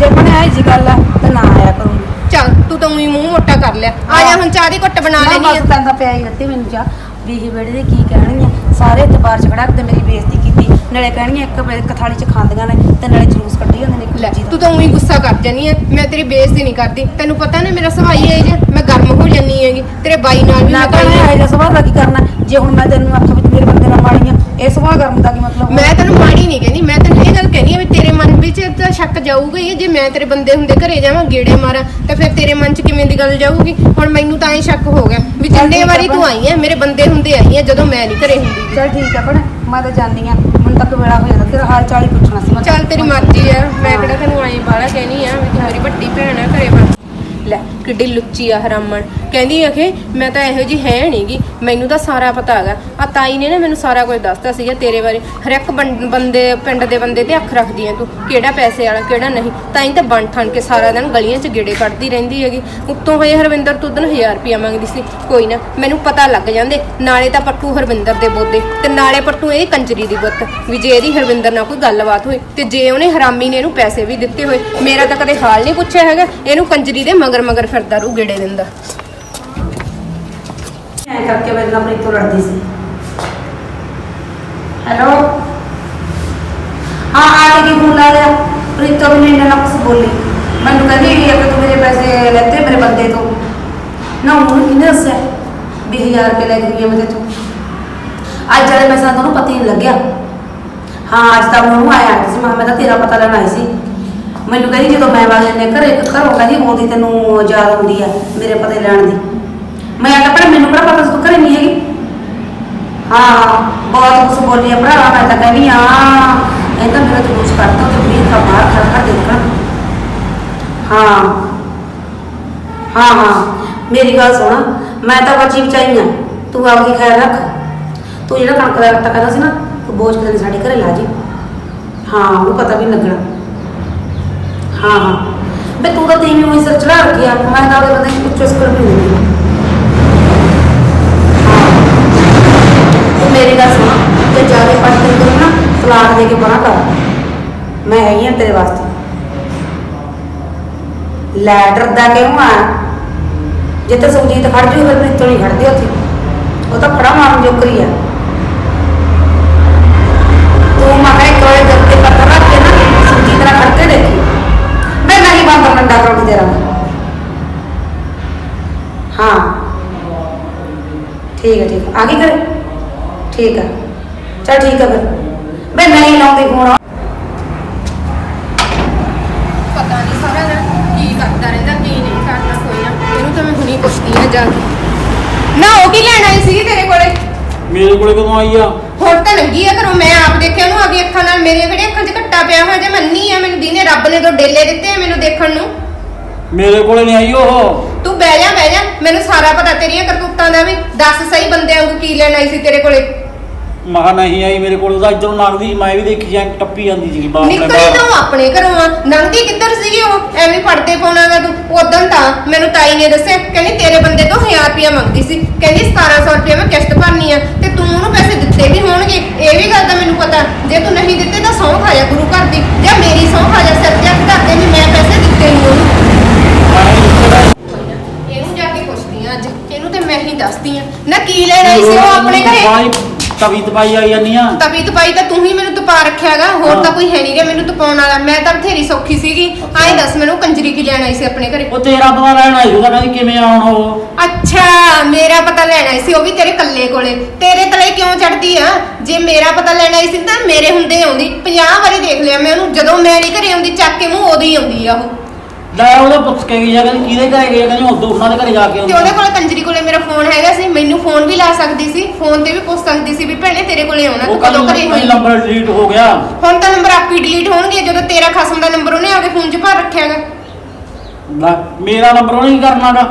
ਜੇ ਬਣੇ ਆਈ ਜੀ ਗੱਲ ਆ ਤੇ ਨਾ ਆਇਆ ਕਰੂੰ ਚੱਲ ਤੂੰ ਤਾਂ ਉਹੀ ਮੂੰਹ ਮੋਟਾ ਕਰ ਲਿਆ। ਆ ਜਾ ਹੁਣ ਚਾਹ ਦੀ ਘੁੱਟ ਬਣਾ ਨਾ ਲੈਣੀ ਬਸ ਆ ਤੈਨੂੰ ਤਾਂ ਪਿਆ ਹੀ ਦਿੱਤੀ ਮੈਨੂੰ ਜਾ ਵੀ ਇਹ ਬੇੜੇ ਦੇ ਕੀ ਕਹਿਣਗੀਆਂ ਸਾਰੇ ਇਤਬਾਰ ਚ ਖੜਾ ਕੇ ਤੇ ਮੇਰੀ ਬੇਇੱਜ਼ਤੀ ਕੀਤੀ। ਨਾਲੇ ਕਹਿਣਗੀਆਂ ਇੱਕ ਇੱਕ ਥਾਲੀ ਚ ਖਾਂਦੀਆਂ ਨੇ ਤੇ ਨਾਲੇ ਜਲੂਸ ਕੱਢੀ ਜਾਂਦੇ ਨੇ ਲੈ ਦਾ ਤੂੰ। ਤਾਂ ਉਹੀ ਗੁੱਸਾ ਕਰ ਜਾਨੀ ਆ। ਮੈਂ ਤੇਰੀ ਬੇਇੱਜ਼ਤੀ ਨਹੀਂ ਕਰਦੀ। ਤੈਨੂੰ ਪਤਾ ਨਾ ਮੇਰਾ ਸੁਭਾਅ ਹੀ ਜੇ ਮੈਂ ਗਰਮ ਹੋ ਜਾਨੀ ਹੈਗੀ। ਤੇਰੇ ਬਾਈ ਨਾਲ ਵੀ ਨਾ ਮੈਂ ਤਾਂ ਇਹ ਸੁਭਾਅ ਦਾ ਕੀ ਕਰਨਾ? ਜੇ ਹੁਣ ਮੈਂ ਤੈਨੂੰ ਆਖਾਂ ਵੀ ਤੂੰ ਮੇਰੇ ਬੰਦੇ ਨਾਲ ਮਾੜੀ ਆ। ਇਹ ਸੁਭਾਅ ਕਰਨ ਦਾ ਕੀ ਮਤਲਬ ਮੈਂ ਤੈਨੂੰ ਮਾੜੀ ਨਹੀਂ ਕਹਿੰਦੀ ਮੈਂ ਤੈਨੂੰ ਇਹ ਗੱਲ ਕਹਿੰਦੀ ਆ ਵੀ ਤੇਰੇ ਮਨ ਵਿੱਚ ਤਾਂ ਸ਼ੱਕ ਜਾਊਗਾ ਹੀ ਜੇ ਮੈਂ ਤੇਰੇ ਬੰਦੇ ਹੁੰਦੇ ਘਰੇ ਜਾਵਾਂ ਗੇੜੇ ਮਾਰਾਂ ਤਾਂ ਫਿਰ ਤੇਰੇ ਮਨ 'ਚ ਕਿਵੇਂ ਦੀ ਗੱਲ ਜਾਊਗੀ? ਹੁਣ ਮੈਨੂੰ ਤਾਂ ਐ ਸ਼ੱਕ ਹੋ ਗਿਆ ਵੀ ਜਿੰਨੇ ਵਾਰੀ ਤੂੰ। ਆਈ ਆ ਮੇਰੇ ਬੰਦੇ ਹੁੰਦੇ ਆਈ ਆ ਜਦੋਂ ਮੈਂ ਨਹੀਂ ਘਰੇ ਹੁੰਦੀ। ਚਲ ਠੀਕ ਆ ਭੈਣੇ ਮੈਂ ਤਾਂ ਜਾਣੀ ਆ। ਮੈਨੂੰ ਤੱਕ ਵੇਲਾ ਹੋ ਜਾਂਦਾ ਤੇਰਾ ਹਾਲ ਚਾਲ ਹੀ ਪੁੱਛਣਾ ਸੀ ਮੈਂ ਚੱਲ ਤੇਰੀ ਮਰਜ਼ੀ ਆ ਮੈਂ ਕਿਹੜਾ ਤੈਨੂੰ ਆਈ ਬਾਹਲਾ ਕਹਿਣੀ ਆ ਵੀ ਤੂੰ ਮੇਰੀ ਵੱਡੀ ਭੈਣ ਆ ਘਰੇ ਬਸ ਲੈ ਕਿੱਡੀ ਲੁੱਚੀ ਆ ਹਰਾਮਣ। ਕਹਿੰਦੀ ਆਖੇ ਮੈਂ ਤਾਂ ਇਹੋ ਜੀ ਹੈ ਨਹੀਂਗੀ ਮੈਨੂੰ ਤਾਂ ਸਾਰਾ ਪਤਾ ਹੈਗਾ। ਆ ਤਾਈ ਨੇ ਨਾ ਮੈਨੂੰ ਸਾਰਾ ਕੁਝ ਦੱਸਤਾ ਸੀਗਾ ਤੇਰੇ ਬਾਰੇ। ਹਰ ਇੱਕ ਬੰ- ਬੰਦੇ, ਪਿੰਡ ਦੇ ਬੰਦੇ ਤੇ ਅੱਖ ਰੱਖਦੀ ਆ ਤੂੰ, ਕਿਹੜਾ ਪੈਸੇ ਵਾਲਾ, ਕਿਹੜਾ ਨਹੀਂ। ਤਾਂ ਹੀ ਤਾਂ ਬਣ ਠਣ ਕੇ ਸਾਰਾ ਦਿਨ ਗਲੀਆਂ 'ਚ ਗੇੜੇ ਕੱਢਦੀ ਰਹਿੰਦੀ ਹੈਗੀ। ਉੱਤੋਂ ਹਜੇ ਹਰਵਿੰਦਰ ਤੂੰ ਦਿਨ 1000 ਰੁਪਇਆ ਮੰਗਦੀ ਸੀ। ਕੋਈ ਨਾ, ਮੈਨੂੰ ਪਤਾ ਲੱਗ ਜਾਂਦੇ। ਨਾਲੇ ਤਾਂ ਪੱਟੂ ਹਰਵਿੰਦਰ ਦੇ ਬੋਦੇ ਤੇ ਨਾਲੇ ਪੱਟੂ ਇਹਦੀ ਕੰਜਰੀ ਦੀ ਬੁੱਤ ਵੀ ਜੇ ਇਹਦੀ ਹਰਵਿੰਦਰ ਨਾਲ ਕੋਈ ਗੱਲਬਾਤ ਹੋਈ ਤੇ ਜੇ ਉਹਨੇ ਹਰਾਮੀ ਨੇ ਇਹਨੂੰ ਪੈਸੇ ਵੀ ਦਿੱਤੇ ਹੋਏ, ਮੇਰਾ ਤਾਂ ਕਦੇ ਹਾਲ ਨਹੀਂ ਪੁੱਛਿਆ ਹੈਗਾ। ਇਹਨੂੰ ਕੰਜਰੀ ਦੇ ਮਗਰ ਮਗਰ ਫਿਰਦਾ ਰੂ ਗੇੜੇ ਦਿੰਦਾ। ਐ ਕਰਕੇ ਮੇਰੇ ਨਾਲ ਪ੍ਰੀਤੋ ਲੜਦੀ ਸੀ। ਹੈਲੋ ਹਾਂ, ਆ ਕੇ ਕੀ ਫੋਨ ਲਾ ਲਿਆ? ਪ੍ਰੀਤੋ ਵੀ ਨਹੀਂ ਨਾ ਬੋਲੀ। ਮੈਨੂੰ ਕਹਿੰਦੀ ਵੀ ਕਿ ਤੂੰ ਮੇਰੇ ਪੈਸੇ ਲੈਤੇ ਮੇਰੇ ਬੰਦੇ ਤੋਂ। ਨਾ ਉਹਨੂੰ ਕਿਹਨੇ ਦੱਸਿਆ ਵੀ 1000 ਰੁਪਏ ਲੈ ਗਈ ਮੈਂ ਤੇ ਤੂੰ? ਅੱਜ ਵਾਲੇ ਪੈਸਾ ਤੁਹਾਨੂੰ ਪਤਾ ਹੀ ਨਹੀਂ ਲੱਗਿਆ। ਹਾਂ, ਅੱਜ ਤਾਂ ਉਹਨੂੰ ਆਇਆ ਸੀ। ਮੈਂ ਤਾਂ ਤੇਰਾ ਪਤਾ ਲੈਣ ਆਈ ਸੀ। ਮੈਨੂੰ ਕਹਿੰਦੀ ਜਦੋਂ ਮੈਂ ਵਾਲੇ ਨੇ ਘਰੇ, ਘਰੋਂ ਕਹਿੰਦੀ ਉਹਦੀ ਤੈਨੂੰ ਯਾਦ ਆਉਂਦੀ ਆ ਮੇਰੇ ਪਤੇ ਲੈਣ ਦੀ। ਮੈਂ ਆਖਿਆ ਪਰ ਮੈਨੂੰ ਕਿਹੜਾ ਪਤਾ ਤੂੰ ਘਰੇ ਨਹੀਂ ਹੈਗੀ? ਹਾਂ, ਬਹੁਤ ਕੁਝ ਬੋਲੀ ਆ ਭਰਾ, ਮੈਂ ਤਾਂ ਕਹਿੰਦੀ ਆ ਇਹ ਤਾਂ ਮੇਰਾ ਜਲੂਸ ਕਰਦਾ ਤੇ ਵੀ ਤਾਂ ਬਾਹਰ ਖੜ ਖੜ ਦੇਖਣਾ ਹਾਂ ਹਾਂ ਹਾਂ, ਮੇਰੀ ਗੱਲ ਸੁਣ, ਮੈਂ ਤਾਂ ਬਚੀ ਬਚਾਈ ਆ, ਤੂੰ ਆਪਦੀ ਖੈਰ ਰੱਖ। ਤੂੰ ਜਿਹੜਾ ਕਣਕ ਦਾ ਆਟਾ ਕਹਿੰਦਾ ਸੀ ਨਾ, ਤੂੰ ਬੋਝ ਕੇ ਸਾਡੇ ਘਰੇ ਲਾ ਜੀ। ਹਾਂ, ਉਹਨੂੰ ਪਤਾ ਵੀ ਨੀ ਲੱਗਣਾ। ਹਾਂ ਹਾਂ। ਬੇ ਤੂੰ ਤਾਂ ਤੀਵੀਂ ਹੋਈ ਸਿਰ ਚੜਾ ਰੱਖੀ ਆ। ਮੈਂ ਤਾਂ ਉਹਦੇ ਬੰਦੇ ਕੁਛ ਕਰ ਵੀ ਨਹੀਂ ਦਿੰਦੀ। ਹਾਂ ਤੂੰ ਮੇਰੀ ਗੱਲ ਸੁਣ। ਤੇ ਜਾ ਕੇ ਪੜ੍ਹ ਕੇ ਤੂੰ ਨਾ ਤਲਾਕ ਦੇ ਕੇ ਪਰਾਂ ਕਰ। ਮੈਂ ਹੈਗੀ ਆ ਤੇਰੇ ਵਾਸਤੇ। ਲੈ ਡਰਦਾ ਕਿਉਂ ਆ? ਜਿੱਥੇ ਸੁਖਜੀਤ ਖੜ ਜੂ ਫਿਰ ਪ੍ਰੀਤੋਂ ਨਹੀਂ ਖੜਦੀ ਉੱਥੇ। ਉਹ ਤਾਂ ਖੜਾ ਮਾਰਨ ਜੋਕਰੀ ਆ। ਤੂੰ ਮਗਾ ਇੱਕ ਬੰਦ ਮੰਡਾ ਕਰਾਂਗੀ ਤੇਰਾ ਹਾਂ। ਠੀਕ ਹੈ ਠੀਕ ਆ। ਗਈ ਕਰੇ ਠੀਕ ਹੈ ਚਲ ਠੀਕ ਹੈ ਫਿਰ। ਮੈਂ ਨਹੀਂ ਲਾਉਂਦੀ ਫੋਨ। ਪਤਾ ਨਹੀਂ ਸਾਰਾ ਦਿਨ ਕੀ ਕਰਦਾ ਰਹਿੰਦਾ ਕੀ ਨਹੀਂ ਕਰਦਾ ਕੋਈ ਨਾ। ਇਹਨੂੰ ਤਾਂ ਮੈਂ ਹੁਣੀ ਪੁੱਛਦੀ ਆ ਜਾ ਕੇ। ਨਾ ਉਹ ਕੀ ਲੈਣ ਆਈ ਸੀ ਤੇਰੇ ਕੋਲੇ? ਮੇਰੇ ਕੋਲੇ ਕਦੋਂ ਆਈ ਆ? ਤਾਂ ਲੱਗੀ ਆ ਘਰੋਂ ਮੈਂ ਆਪ ਦੇਖਿਆ ਉਹਨੂੰ ਅੱਗੇ ਅੱਖਾਂ ਨਾਲ ਮੇਰੇ ਕਿਹੜੇ ਅੱਖਾਂ 'ਚ ਘੱਟਾ ਪਿਆ ਹੋਇਆ ਜੇ ਮੰਨੀ ਆ ਮੈਨੂੰ ਦੀਨੇ ਰੱਬ ਨੇ ਦੋ ਡੇਲੇ ਦਿੱਤੇ ਆ ਮੈਨੂੰ ਦੇਖਣ ਨੂੰ। ਮੇਰੇ ਕੋਲੇ ਨਹੀਂ ਆਈ ਉਹ। ਤੂੰ ਬਹਿ ਜਾ ਬਹਿ ਜਾ ਮੈਨੂੰ ਸਾਰਾ ਪਤਾ ਤੇਰੀਆਂ ਕਰਤੂਤਾਂ ਦਾ ਵੀ। ਦੱਸ ਸਹੀ ਬੰਦੇ ਵਾਂਗੂ ਕੀ ਲੈਣ ਆਈ ਸੀ ਤੇਰੇ ਕੋਲੇ? ਮਹਾ ਨਹੀਂ ਆਈ ਮੇਰੇ ਕੋਲ। ਉਹਦਾ ਇਧਰੋਂ ਲੰਘਦੀ ਮੈਂ ਵੀ ਦੇਖੀ ਜਾਂ ਟੱਪੀ ਜਾਂਦੀ ਸੀ ਬਾਹਰ ਆਪਣੇ ਨਿਕਲੀ ਬਾਹਰ। ਤਾਂ ਉਹ ਆਪਣੇ ਘਰੋਂ ਆ। ਨੰਗੀ ਕਿੱਧਰ ਸੀਗੀ ਉਹ? ਐਵੇਂ ਪੜਦੇ ਪਾਉਣਾਗਾ ਤੂੰ ਉਦੋਂ ਤਾਂ ਮੈਨੂੰ ਤਾਈ ਨੇ ਦੱਸਿਆ ਕਹਿੰਦੀ ਤੇਰੇ ਬੰਦੇ ਤੋਂ 1000 ਰੁਪਇਆ ਮੰਗਦੀ ਸੀ। ਕਹਿੰਦੀ 1700 ਰੁਪਇਆ ਮੈਂ ਕਿਸ਼ਤ ਭਰਨੀ ਆ ਤੇ ਤੂੰ ਉਹਨੂੰ ਪੈਸੇ ਦਿੱਤੇ ਵੀ ਹੋਣਗੇ। ਇਹ ਵੀ ਗੱਲ ਤਾਂ ਮੈਨੂੰ ਪਤਾ। ਜੇ ਤੂੰ ਨਹੀਂ ਦਿੱਤੇ ਤਾਂ ਸਹੁੰ ਖਾ ਜਾ ਗੁਰੂ ਘਰ ਦੀ। ਜਾਂ ਮੇਰੀ ਸਹੁੰ ਖਾ ਜਾ ਸਿਰ ਤੇ ਹੱਥ ਧਰ ਦੇ ਵੀ ਮੈਂ ਪੈਸੇ ਦਿੱਤੇ ਨਹੀਂ ਉਹਨੂੰ। ਮੈਂ ਰਿਸ਼ਤੇਦਾਰ- ਇਹਨੂੰ ਜਾ ਕੇ ਪੁੱਛਦੀ ਆ ਅੱਜ। ਇਹਨੂੰ ਤੇ ਮੈਂ ਹੀ ਦੱਸਦੀ ਆ। ਨਾ ਕੀ ਲੈਣ ਸੀ ਉਹ ਆਪਣੇ ਘਰੇ? ਤਵੀ ਤਪਾਈ ਆਈ ਜਾਂਦੀ ਆ? ਤਪਾਈ ਤਾਂ ਤੂੰ ਹੀ ਮੈਨੂੰ ਤਪਾ ਰੱਖਿਆਗਾ ਹੋਰ ਤਾਂ ਹਾਂ। ਕੋਈ ਹੈ ਨਹੀਂਗਾ ਮੈਨੂੰ ਤਪਾਉਣ ਵਾਲਾ। ਮੈਂ ਤਾਂ ਬਥੇਰੀ ਸੌਖੀ ਸੀਗੀ। ਆਏ ਦੱਸ ਮੈਨੂੰ ਕੰਜਰੀ ਕੀ ਲੈਣ ਆਈ ਸੀ ਆਪਣੇ ਘਰੇ? ਉਹ ਤੇਰਾ ਪਤਾ ਲੈਣ ਆਈ ਉਹਦਾ ਕਹਿੰਦੀ ਕਿਵੇਂ ਆਉਣ ਉਹ। ਅੱਛਾ ਮੇਰਾ ਪਤਾ ਲੈਣ ਆਈ ਸੀ ਉਹ ਵੀ ਤੇਰੇ ਕੱਲੇ ਕੋਲੇ। ਤੇਰੇ ਤਲੇ ਕਿਉਂ ਚੜਦੀ ਆ? ਜੇ ਮੇਰਾ ਪਤਾ ਲੈਣ ਆਈ ਸੀ ਤਾਂ ਮੇਰੇ ਹੁੰਦੇ ਆਉਂਦੀ। 50 ਵਾਰੀ ਦੇਖ ਲਿਆ ਮੈਂ ਉਹਨੂੰ ਜਦੋਂ ਮੈਂ ਨਹੀਂ ਘਰੇ ਆਉਂਦੀ ਚੱਕ ਕੇ ਮੂੰਹ ਉਹਦੀ ਆਉਂਦੀ ਆ ਉਹ। ਲੈ ਉਹਦਾ ਪੁੱਛ ਕੇ ਗਈ ਆ ਕਹਿੰਦੀ ਕਿਹਦੇ ਘਰੇ ਗਈ ਆ ਕਹਿੰਦੀ ਉਦੋਂ ਉਹਨਾਂ ਦੇ ਘਰੇ ਜਾ ਕੇ ਤੇ ਉਹਦੇ ਕੋਲ ਕੰਜਰੀ ਕੋਲੇ ਮੇਰਾ ਫੋਨ ਹੈਗਾ ਸੀ ਮੈਨੂੰ ਫੋਨ ਵੀ ਲਾ ਸਕਦੀ ਸੀ ਫੋਨ ਤੇ ਵੀ ਪੁੱਛ ਸਕਦੀ ਸੀ ਵੀ ਭੈਣੇ ਤੇਰੇ ਕੋਲੇ ਆਉਣਾ ਤੂੰ ਕਦੋਂ ਘਰੇ ਹੋਈ ਨੰਬਰ ਡਿਲੀਟ ਹੋ ਗਿਆ। ਹੁਣ ਤਾਂ ਨੰਬਰ ਆਪੀ ਡਿਲੀਟ ਹੋਣਗੇ ਜਦੋਂ ਤੇਰਾ ਖਸਮ ਦਾ ਨੰਬਰ ਉਹਨੇ ਆਪਦੇ ਫੋਨ 'ਚ ਭਰ ਰੱਖਿਆਗਾ। ਲੈ ਮੇਰਾ ਨੰਬਰ ਉਹਨੇ ਕੀ ਕਰਨਾਗਾ?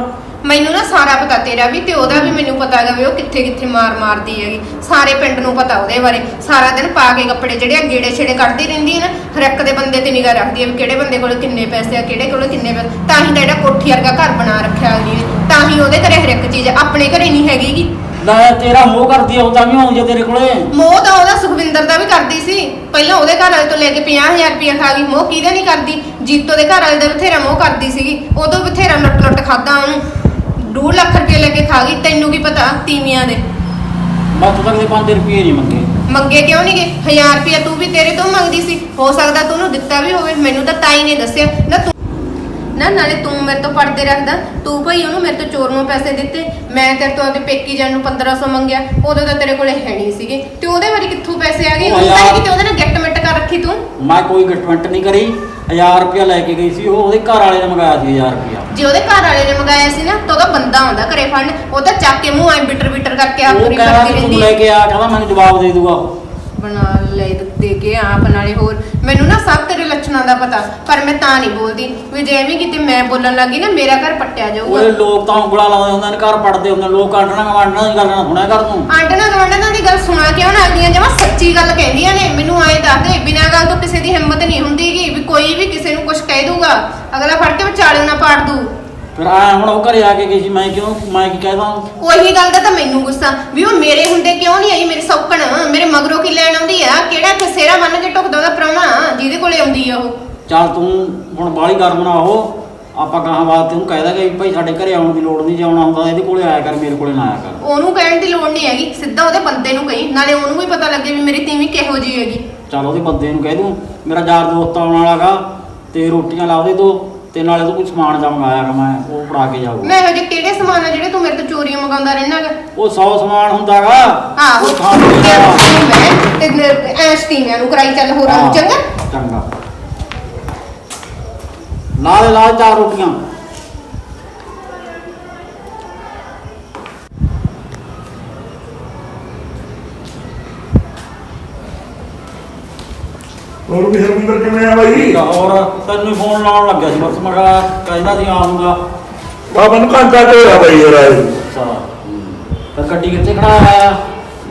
ਮੈਨੂੰ ਨਾ ਸਾਰਾ ਪਤਾ ਤੇਰਾ ਵੀ ਤੇ ਉਹਦਾ ਵੀ ਮੈਨੂੰ ਪਤਾ ਹੈਗਾ ਵੀ ਉਹ ਕਿੱਥੇ ਕਿੱਥੇ ਮਾਰ ਮਾਰਦੀ ਹੈਗੀ। ਸਾਰੇ ਪਿੰਡ ਨੂੰ ਪਤਾ ਉਹਦੇ ਬਾਰੇ। ਸਾਰਾ ਦਿਨ ਪਾ ਕੇ ਕੱਪੜੇ ਜਿਹੜੇ ਆ ਗੇੜੇ ਛੇੜੇ ਕੱਢਦੀ ਰਹਿੰਦੀ ਹੈ ਨਾ। ਹਰ ਇੱਕ ਦੇ ਬੰਦੇ ਤੇ ਨਿਗਾਹ ਰੱਖਦੀ ਹੈ ਵੀ ਕਿਹੜੇ ਬੰਦੇ ਕੋਲ ਕਿੰਨੇ ਪੈਸੇ ਆ ਕਿਹੜੇ ਕੋਲ ਕਿੰਨੇ ਪੈਸੇ ਤਾਂ ਹੀ ਤਾਂ ਜਿਹੜਾ ਕੋਠੀ ਵਰਗਾ ਘਰ ਬਣਾ ਰੱਖਿਆ ਅਗਲੀ ਨੇ। ਤਾਂ ਹੀ ਉਹਦੇ ਘਰੇ ਹਰ ਇੱਕ ਚੀਜ਼ ਆ, ਆਪਣੇ ਘਰੇ ਨਹੀਂ ਹੈਗੀਗੀ ਲੈ ਤੇਰਾ ਮੋਹ ਕਰਦੀ ਆ ਉਹ ਤਾਂ ਵੀ ਆਉਂਦੀ ਤੇਰੇ ਕੋਲੇ। ਮੋਹ ਤਾਂ ਉਹਦਾ ਸੁਖਵਿੰਦਰ ਦਾ ਵੀ ਕਰਦੀ ਸੀ। ਪਹਿਲਾਂ ਉਹਦੇ ਘਰ ਵਾਲੇ ਤੋਂ ਲੈ ਕੇ 50000 ਰੁਪਇਆ ਖਾ ਗਈ। ਮੋਹ ਕਿਹਦੇ ਨਹੀਂ ਕਰਦੀ? ਜੀਤੋ ਦੇ ਘਰ ਵਾਲੇ ਦਾ ਬਥੇਰਾ ਮੋਹ ਕਰਦੀ ਸੀਗੀ। ਉਦੋਂ ਬਥੇਰਾ ਲੁੱਟ ਲੁੱਟ ਖਾਦਾ ਉਹਨੂੰ 2 ਲੱਖ ਰੁਪਏ ਲੈ ਕੇ ਖਾ ਗਈ ਤੈਨੂੰ ਕੀ ਪਤਾ ਤੀਵੀਆਂ ਦੇ? ਬਸ ਤੱਕ ਦੇ 5 ਰੁਪਏ ਨਹੀਂ ਮੰਗੇ। ਮੰਗੇ ਕਿਉਂ ਨਹੀਂ ਗਏ? 1000 ਰੁਪਇਆ ਤੂੰ ਵੀ ਤੇਰੇ ਤੋਂ ਮੰਗਦੀ ਸੀ। ਹੋ ਸਕਦਾ ਤੂੰ ਉਹਨੂੰ ਦਿੱਤਾ ਵੀ ਹੋਵੇ ਮੈਨੂੰ ਤਾਂ ਤਾਈ ਨੇ ਦੱਸਿਆ। ਨਾ ਤੂੰ ਨਾ ਨਾਲੇ ਤੂੰ ਮੇਰੇ ਤੋਂ ਪੜਦੇ ਰੱਖਦਾ ਤੂੰ ਭਾਈ ਉਹਨੂੰ ਮੇਰੇ ਤੋਂ ਚੋਰ ਨੂੰ ਪੈਸੇ ਦਿੱਤੇ। ਮੈਂ ਤੇਰੇ ਤੋਂ ਆਪਦੇ ਪੇਕੀ ਜਾਣ ਨੂੰ 1500 ਮੰਗਿਆ। ਉਦੋਂ ਤਾਂ ਤੇਰੇ ਕੋਲੇ ਹੈ ਨਹੀਂ ਸੀਗੇ। ਤੇ ਉਹਦੇ ਵਾਰੀ ਕਿੱਥੋਂ ਪੈਸੇ ਆ ਗਏ? ਉਹ ਉਹ ਤਾਂ ਯਾਰ। ਕਿਤੇ ਉਹਦੇ ਨਾਲ ਗਿਫਟ ਮਿੱਟ ਕਰ ਰੱਖੀ ਤੂੰ? ਮੈਂ ਕੋਈ ਗਟਮੈਂਟ ਨਹੀਂ ਕਰੀ। 1000 ਰੁਪਇਆ ਲੈ ਕੇ ਗਈ ਸੀ ਉਹ ਉਹਦੇ ਘਰ ਵਾਲੇ ਨੇ ਮੰਗਾਇਆ ਸੀ 1000 ਰੁਪਇਆ। ਜੇ ਉਹਦੇ ਘਰ ਵਾਲੇ ਨੇ ਮੰਗਾਇਆ ਸੀ ਨਾ ਤਾਂ ਉਹਦਾ ਬੰਦਾ ਆਉਂਦਾ ਘਰੇ ਫੜਨ ਉਹ ਤਾਂ ਚੱਕ ਕੇ ਮੂੰਹ ਐ ਬਿਟਰ ਬਿਟਰ ਕਰਕੇ ਉਹ ਕਹਿੰਦਾ ਤੂੰ ਰਹਿੰਦੀ ਲੈ। ਕੇ ਆ ਕਹਿੰਦਾ ਮੈਨੂੰ ਜਵਾਬ ਦੇ ਦੂਗਾ ਉਹ। ਬਣਾ ਲੈ ਦੇ ਕੇ ਆਪ ਨਾਲੇ ਹੋਰ। ਮੈਨੂੰ ਨਾ ਸਭ ਤੇਰੇ ਲੱਛਣਾਂ ਦਾ ਪਤਾ ਪਰ ਮੈਂ ਤਾਂ ਨਹੀਂ ਬੋਲਦੀ। ਵੀ ਜੇ ਐਵੇਂ ਕਿਤੇ ਮੈਂ ਬੋਲਣ ਲੱਗੀ ਨਾ ਮੇਰਾ ਘਰ ਪੱਟਿਆ ਜਾਊਗਾ। ਉਹਦੇ ਲੋਕ ਤਾਂ ਉਂਗਲਾ ਲਾਉਂਦੇ ਹੁੰਦੇ ਨੇ ਘਰ ਪੜਦੇ ਹੁੰਦੇ ਨੇ। ਲੋਕ ਆਂਡਣਾ ਗਵਾਂਡਣਾ ਦੀ ਗੱਲ ਨਾ ਸੁਣਿਆ ਕਰ ਤੂੰ। ਆਂਡਣਾ ਗਵਾਂਡਣਾ ਦੀ ਗੱਲ ਸੁਣਾ ਕਿਉਂ ਨਾ ਅਗਲੀਆਂ ਜਮਾ ਸੱਚੀ ਗੱਲ ਕਹਿੰਦੀਆਂ ਨੇ। ਮੈਨੂੰ ਆਏ ਦੱਸ ਦੇ ਬਿਨਾਂ ਗੱਲ ਤੋਂ ਕਿਸੇ ਦੀ ਹਿੰਮਤ ਨਹੀਂ ਹੁੰਦੀਗੀ ਵੀ ਕੋਈ ਵੀ ਕਿਸੇ ਨੂੰ ਕੁਝ ਕਹਿ ਦੂਗਾ ਅਗਲਾ ਫੜ ਕੇ ਵਿਚਾਲੇ ਨਾ ਪਾੜ ਦੂ ਫਿਰ ਆ ਹੁਣ ਉਹ ਘਰੇ ਆ ਕੇ ਗਈ ਸੀ ਮੈਂ ਕਿਉਂ ਮੈਂ ਕੀ ਕਹਿਦਾ ਉਹੀ ਗੱਲ ਦਾ ਤਾਂ ਮੈਨੂੰ ਗੁੱਸਾ ਵੀ ਉਹ ਮੇਰੇ ਹੁੰਦੇ ਕਿਉਂ ਨਹੀਂ ਆਈ ਮੇਰੇ ਸੌਕਣ ਮੇਰੇ ਮਗਰੋਂ ਕੀ ਲੈਣ ਆਉਂਦੀ ਆ? ਕਿਹੜਾ ਇੱਥੇ ਸੇਰਾ ਮੰਨ ਕੇ ਟੁਕਦਾ ਉਹਦਾ ਪ੍ਰਾਹੁਣਾ? ਜਿਹਦੇ ਕੋਲੇ ਆਉਂਦੀ ਆ ਉਹ। ਚੱਲ ਤੂੰ ਹੁਣ ਬਾਹਲੀ ਗਰਮ ਨਾ ਹੋ ਆਪਾਂ ਕਹਾਂ ਬਾਤ ਤੈਨੂੰ ਕਹਿ ਦਾਂਗੇ ਵੀ ਭਾਈ ਸਾਡੇ ਘਰੇ ਆਉਣ ਦੀ ਲੋੜ ਨਹੀਂ ਜੇ ਆਉਣਾ ਹੁੰਦਾ ਇਹਦੇ ਕੋਲੇ ਆਇਆ ਕਰ ਮੇਰੇ ਕੋਲੇ ਨਾ ਆਇਆ ਕਰ। ਉਹਨੂੰ ਕਹਿਣ ਦੀ ਲੋੜ ਨਹੀਂ ਹੈਗੀ ਸਿੱਧਾ ਉਹਦੇ ਬੰਦੇ ਨੂੰ ਕਹੀ ਨਾਲੇ ਉਹਨੂੰ ਵੀ ਪਤਾ ਲੱਗੇ ਵੀ ਮੇਰੀ ਤੀਵੀਂ ਕਿਹੋ ਜੀ ਹੈਗੀ। ਚੱਲ ਉਹਦੇ ਬੰਦੇ ਨੂੰ ਕਹਿ ਦੂੰ ਮੇਰਾ ਯਾਰ ਦੋਸਤ ਆਉਣ ਵਾਲਾਗਾ ਤੇ ਰੋਟੀਆਂ ਲਾ ਦੇ ਦੋ ਤੇ ਨਾਲੇ ਤੂੰ ਕੋਈ ਸਮਾਨ ਦਾ ਮੰਗਾਇਆ ਗਾ ਮੈਂ ਉਹ ਫੜਾ ਕੇ ਜਾਊਗਾ। ਮੈਂ ਇਹੋ ਜਿਹੇ ਕਿਹੜੇ ਸਮਾਨ ਆ ਜਿਹੜੇ ਤੂੰ ਮੇਰੇ ਤੋਂ ਚੋਰੀਆਂ ਮੰਗਾਉਂਦਾ ਰਹਿਣਾਗਾ ਉਹ 100 ਸਮਾਨ ਹੁੰਦਾਗਾ ਆਹੋ। ਉਹ ਖਾਣ ਪੀਣ ਤੇ। ਮੈਂ ਤੇ ਐਸ਼ ਨੂੰ ਕਰਾਈ ਚੱਲ ਹੋਰਾਂ ਨੂੰ ਚੰਗਾ? ਚੰਗਾ। ਲਾ ਦੇ ਲਾ ਚਾਰ ਰੋਟੀਆਂ। ਹੋਰ ਵੀ ਹਰਮਿੰਦਰ ਕਿਵੇਂ ਆ ਬਾਈ? ਹੋਰ ਤੈਨੂੰ ਫੋਨ ਲਾਉਣ ਲੱਗਿਆ ਸੀ ਬਸ ਮੈਂ ਕਿਹਾ ਕਹਿੰਦਾ ਸੀ ਆਉਂਗਾ ਬਾਬਾ ਨੂੰ ਘੰਟਾ ਤੇ ਹੋਇਆ ਬਾਈ ਯਾਰ ਆਏ। ਅੱਛਾ ਤਾਂ ਗੱਡੀ ਕਿੱਥੇ ਖੜਾਇਆ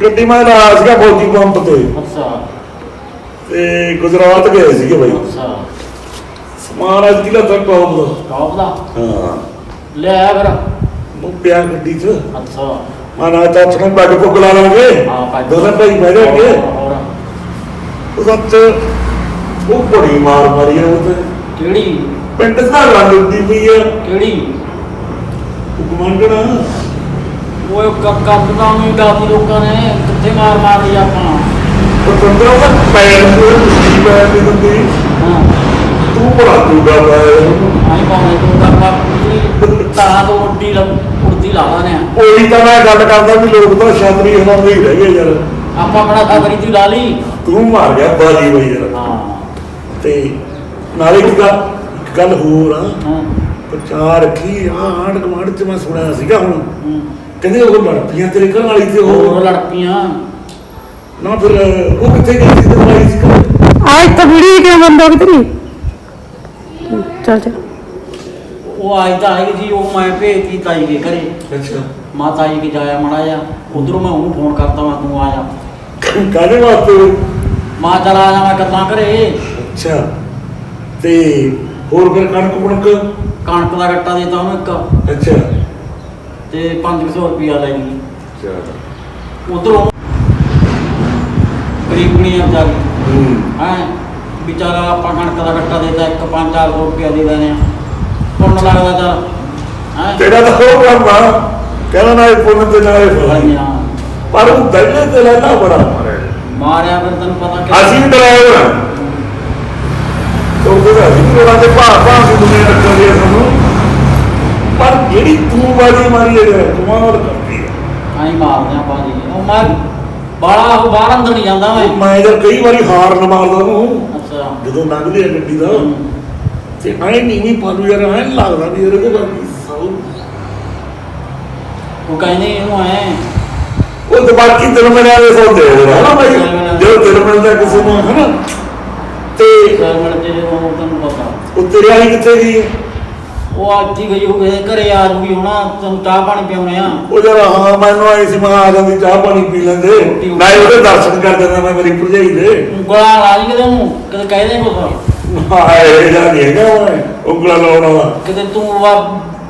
ਗੱਡੀ ਮੈਂ ਲਾ ਸੀਗਾ ਫੌਜੀ ਪੰਪ ਤੇ। ਅੱਛਾ। ਤੇ ਗੁਜਰਾਤ ਗਏ ਸੀਗੇ ਬਾਈ। ਅੱਛਾ। ਸਮਾਨ ਅੱਜ ਕਿਲਾ ਤੱਕ ਟੌਪ ਦਾ? ਹਾਂ। ਲੈ ਆ ਫਿਰ। ਉਹ ਪਿਆ ਗੱਡੀ 'ਚ। ਅੱਛਾ। ਮੈਂ ਨਾ ਤਾਂ ਛਣ ਪੱਗ ਪੁੱਗ ਲਾ ਲਾਂਗੇ। ਹਾਂ ਦੋਨੇ ਭਾਈ ਜਾਣਗੇ। ਹੋਰ। ਉਹ ਸੱਚ ਉਹ ਬੜੀ ਮਾਰ ਮਾਰੀ ਆ ਉਹ ਤੇ ਕਿਹੜੀ? ਪਿੰਡ ਦਾ ਰੰਗ ਉੱਡੀ ਪਈ ਆ। ਕਿਹੜੀ? ਉਹ ਕਮਾਂਡਣਾ ਉਹ ਕੱਕਾ ਬਦਾਮ ਹੀ ਗਾਤੀ ਲੋਕਾਂ ਨੇ ਕਿੱਥੇ ਮਾਰ ਮਾਰ ਲਈ ਆਪਾਂ। ਉਹ ਤੰਦਰਾ ਦਾ ਪੈਰ ਨੂੰ ਨਹੀਂ ਪੈਰ ਨਹੀਂ ਦਿੰਦੀ ਹਾਂ। ਤੂੰ ਬੜਾ ਦੂਗਾ ਪਾਇਆ ਆਈ ਪਾਉਣੇ ਤੂੰ ਕਰਨਾ ਪੂਰੀ ਤਾਂ ਤੋਂ ਉੱਡੀ ਲ ਉੜਦੀ ਲਾ ਲਾਣੇ ਉਹੀ ਤਾਂ ਮੈਂ ਗੱਲ ਕਰਦਾ ਵੀ ਲੋਕ ਤਾਂ ਛਾਤਰੀ ਹਲਾਉਂਦੇ ਹੀ ਰਹਿ ਗਏ ਯਾਰ। ਆਪਾਂ ਬੜਾ ਖਬਰੀ ਦੀ ਲਾ ਲਈ। ਤੂੰ ਮਾਰ ਗਿਆ ਬਾਜੀ ਬਈ ਯਾਰ। ਹਾਂ ਤੇ ਨਾਲੇ ਇੱਕ ਗੱਲ ਇੱਕ ਗੱਲ ਹੋਰ ਆ। ਹਾਂ। ਪ੍ਰਚਾਰ ਰੱਖੀ ਆ ਆਂਡ ਕਮਾਂਡ ਚ ਮੈਂ ਸੁਣਿਆ ਸੀਗਾ ਹੁਣ। ਕਹਿੰਦੇ ਉਹ ਲੜਪੀਆਂ ਤੇਰੇ ਘਰ ਵਾਲੀ ਤੇ ਉਹ ਲੜ ਪਈਆਂ ਨਾ ਫਿਰ ਉਹ ਕਿੱਥੇ ਗਈ ਸੀ ਤੇ ਵਾਲੀ ਸੀ? ਆ ਇੱਥੇ ਵੀਡੀਓ ਕਿਉਂ ਬੰਦ ਹੋ ਗਈ ਤੇਰੀ? ਚੱਲ ਚੱਲ। ਉਹ ਆਈ ਤਾਂ ਆਈ ਸੀ ਉਹ ਮੈਂ ਭੇਜਤੀ ਤਾਈ ਦੇ ਘਰੇ। ਅੱਛਾ। ਮਾਤਾ ਜੀ ਕੇ ਜਾਇਆ ਮੜਾ ਜਾ ਉਧਰੋਂ ਮੈਂ ਉਹਨੂੰ ਫੋਨ ਕਰਤਾ ਮੈਂ ਤੂੰ ਆ ਜਾ। ਕਾਹਦੇ ਵਾਸਤੇ? ਮਾਂ ਚਲਾ ਜਾ ਮੈਂ ਗੱਲਾਂ ਘਰੇ ਅੱਛਾ। ਤੇ ਹੋਰ ਫਿਰ ਕਣਕ ਕੁਣਕ? ਕਣਕ ਦਾ ਗੱਟਾ ਦੇਤਾ ਉਹਨੂੰ ਇੱਕ। ਅੱਛਾ। ਤੇ 500 ਰੁਪਿਆ ਲੈ ਗਈ। ਅੱਛਾ। ਉਧਰੋਂ ਗਰੀਬਣੀ ਆ ਵਿਚਾਰੀ। ਹੂੰ। ਹੈ ਵਿਚਾਰਾ ਆਪਾਂ ਕਣਕ ਦਾ ਗੱਟਾ ਦੇਤਾ ਇੱਕ 5-400 ਰੁਪਿਆ ਦੇ ਦੇਣੇ ਆ। ਪੁੰਨ ਲੱਗਦਾ ਚੱਲ ਹੈ। ਤੇਰਾ ਤਾਂ ਹੋ ਕਰਨਾ ਕਹਿੰਦਾ ਨਾ ਇਹ ਪੁੰਨ ਤੇ ਨਾ ਇਹ ਪਰ ਉਹ ਦਲੇ ਤੇ ਲੈਣਾ ਬੜਾ। ਮਾਰੇ ਮਾਰਿਆ ਫਿਰ ਤੈਨੂੰ ਪਤਾ ਕਿ ਅਸੀਂ ਡਰਾਈਵਰ ਹਾਂ ਤੋਂ ਉਹਦਾ ਅਸੀਂ ਉਹਨਾਂ ਦੇ ਭਾਅ ਭਾਅ ਦੀ ਦੁਨੀਆ ਰੱਖਦੇ ਆ ਸਾਨੂੰ। ਪਰ ਜਿਹੜੀ ਤੂੰ ਬਾਜੀ ਮਾਰੀ ਹੈ ਜਿਹੜਾ ਕਮਾਲ ਕਰਦੀ ਹੈ ਆਈ ਮਾਰਦੇ ਆ ਬਾਜੀ ਉਹ ਮੈਂ ਬਾਲਾ ਉਹ ਬਾਹਰ ਅੰਦਰ ਨਹੀਂ ਜਾਂਦਾ ਮੈਂ। ਮੈਂ ਜਦ ਕਈ ਵਾਰੀ ਹਾਰ ਨਾ ਮਾਰਦਾ ਉਹਨੂੰ ਅੱਛਾ। ਜਦੋਂ ਲੰਘਦੇ ਆ ਗੱਡੀ ਦਾ ਹੂੰ। ਤੇ ਐ ਨੀਵੀਂ ਪਾਲੂ ਯਾਰ ਐ ਲੱਗਦਾ ਵੀ ਇਹਦੇ ਬਾਕੀ ਸੌ ਉਹ ਕਹਿੰਦੇ ਇਹਨੂੰ ਐ। ਉਹ ਤੇ ਬਾਕੀ ਤੈਨੂੰ ਮੇਰੇ ਆਲੇ ਸੌ ਦੇ ਦੇਣਾ ਨਾ ਭਾਈ। ਜਦੋਂ ਤੈਨੂੰ ਮਿਲਦਾ ਕਿਸੇ ਨੂੰ ਹਨਾ। ਤੇ ਚਾਰ ਮਿੰਟ ਜੇ ਉਹ ਤੈਨੂੰ ਪਤਾ। ਉਹ ਤੇਰੇ ਵਾਲੀ ਕਿੱਥੇ ਗਈ ਹੈ? ਉਹ ਅੱਜ ਹੀ ਗਈ ਹੋਵੇ ਘਰੇ ਆ ਜੂਗੀ ਹੁਣ ਤੈਨੂੰ ਚਾਹ ਪਾਣੀ ਪਿਉਣੇ ਆ। ਉਹ ਜਦ ਹਾਂ ਮੈਨੂੰ ਆਈ ਸੀ ਮੈਂ ਆ ਜਾਂਦੀ ਚਾਹ ਪਾਣੀ ਪੀ ਲੈਂਦੇ। ਮੈਂ ਉਹਦੇ ਦਰਸ਼ਨ ਕਰ ਦਿੰਦਾ ਮੈਂ ਮੇਰੀ ਭਰਜਾਈ ਦੇ। ਉਂਗਲਾਂ ਲਾ ਲਈ ਕਿਤੇ ਉਹਨੂੰ ਕਿਤੇ ਕਹਿ ਦੇ ਕੁਛ। ਹਾਏ ਜਾ ਨਹੀਂ ਹੈਗਾ ਉਹ ਉਂਗਲਾ ਲਾਉਣ ਵਾਲਾ। ਕਿਤੇ ਤੂੰ ਵਾ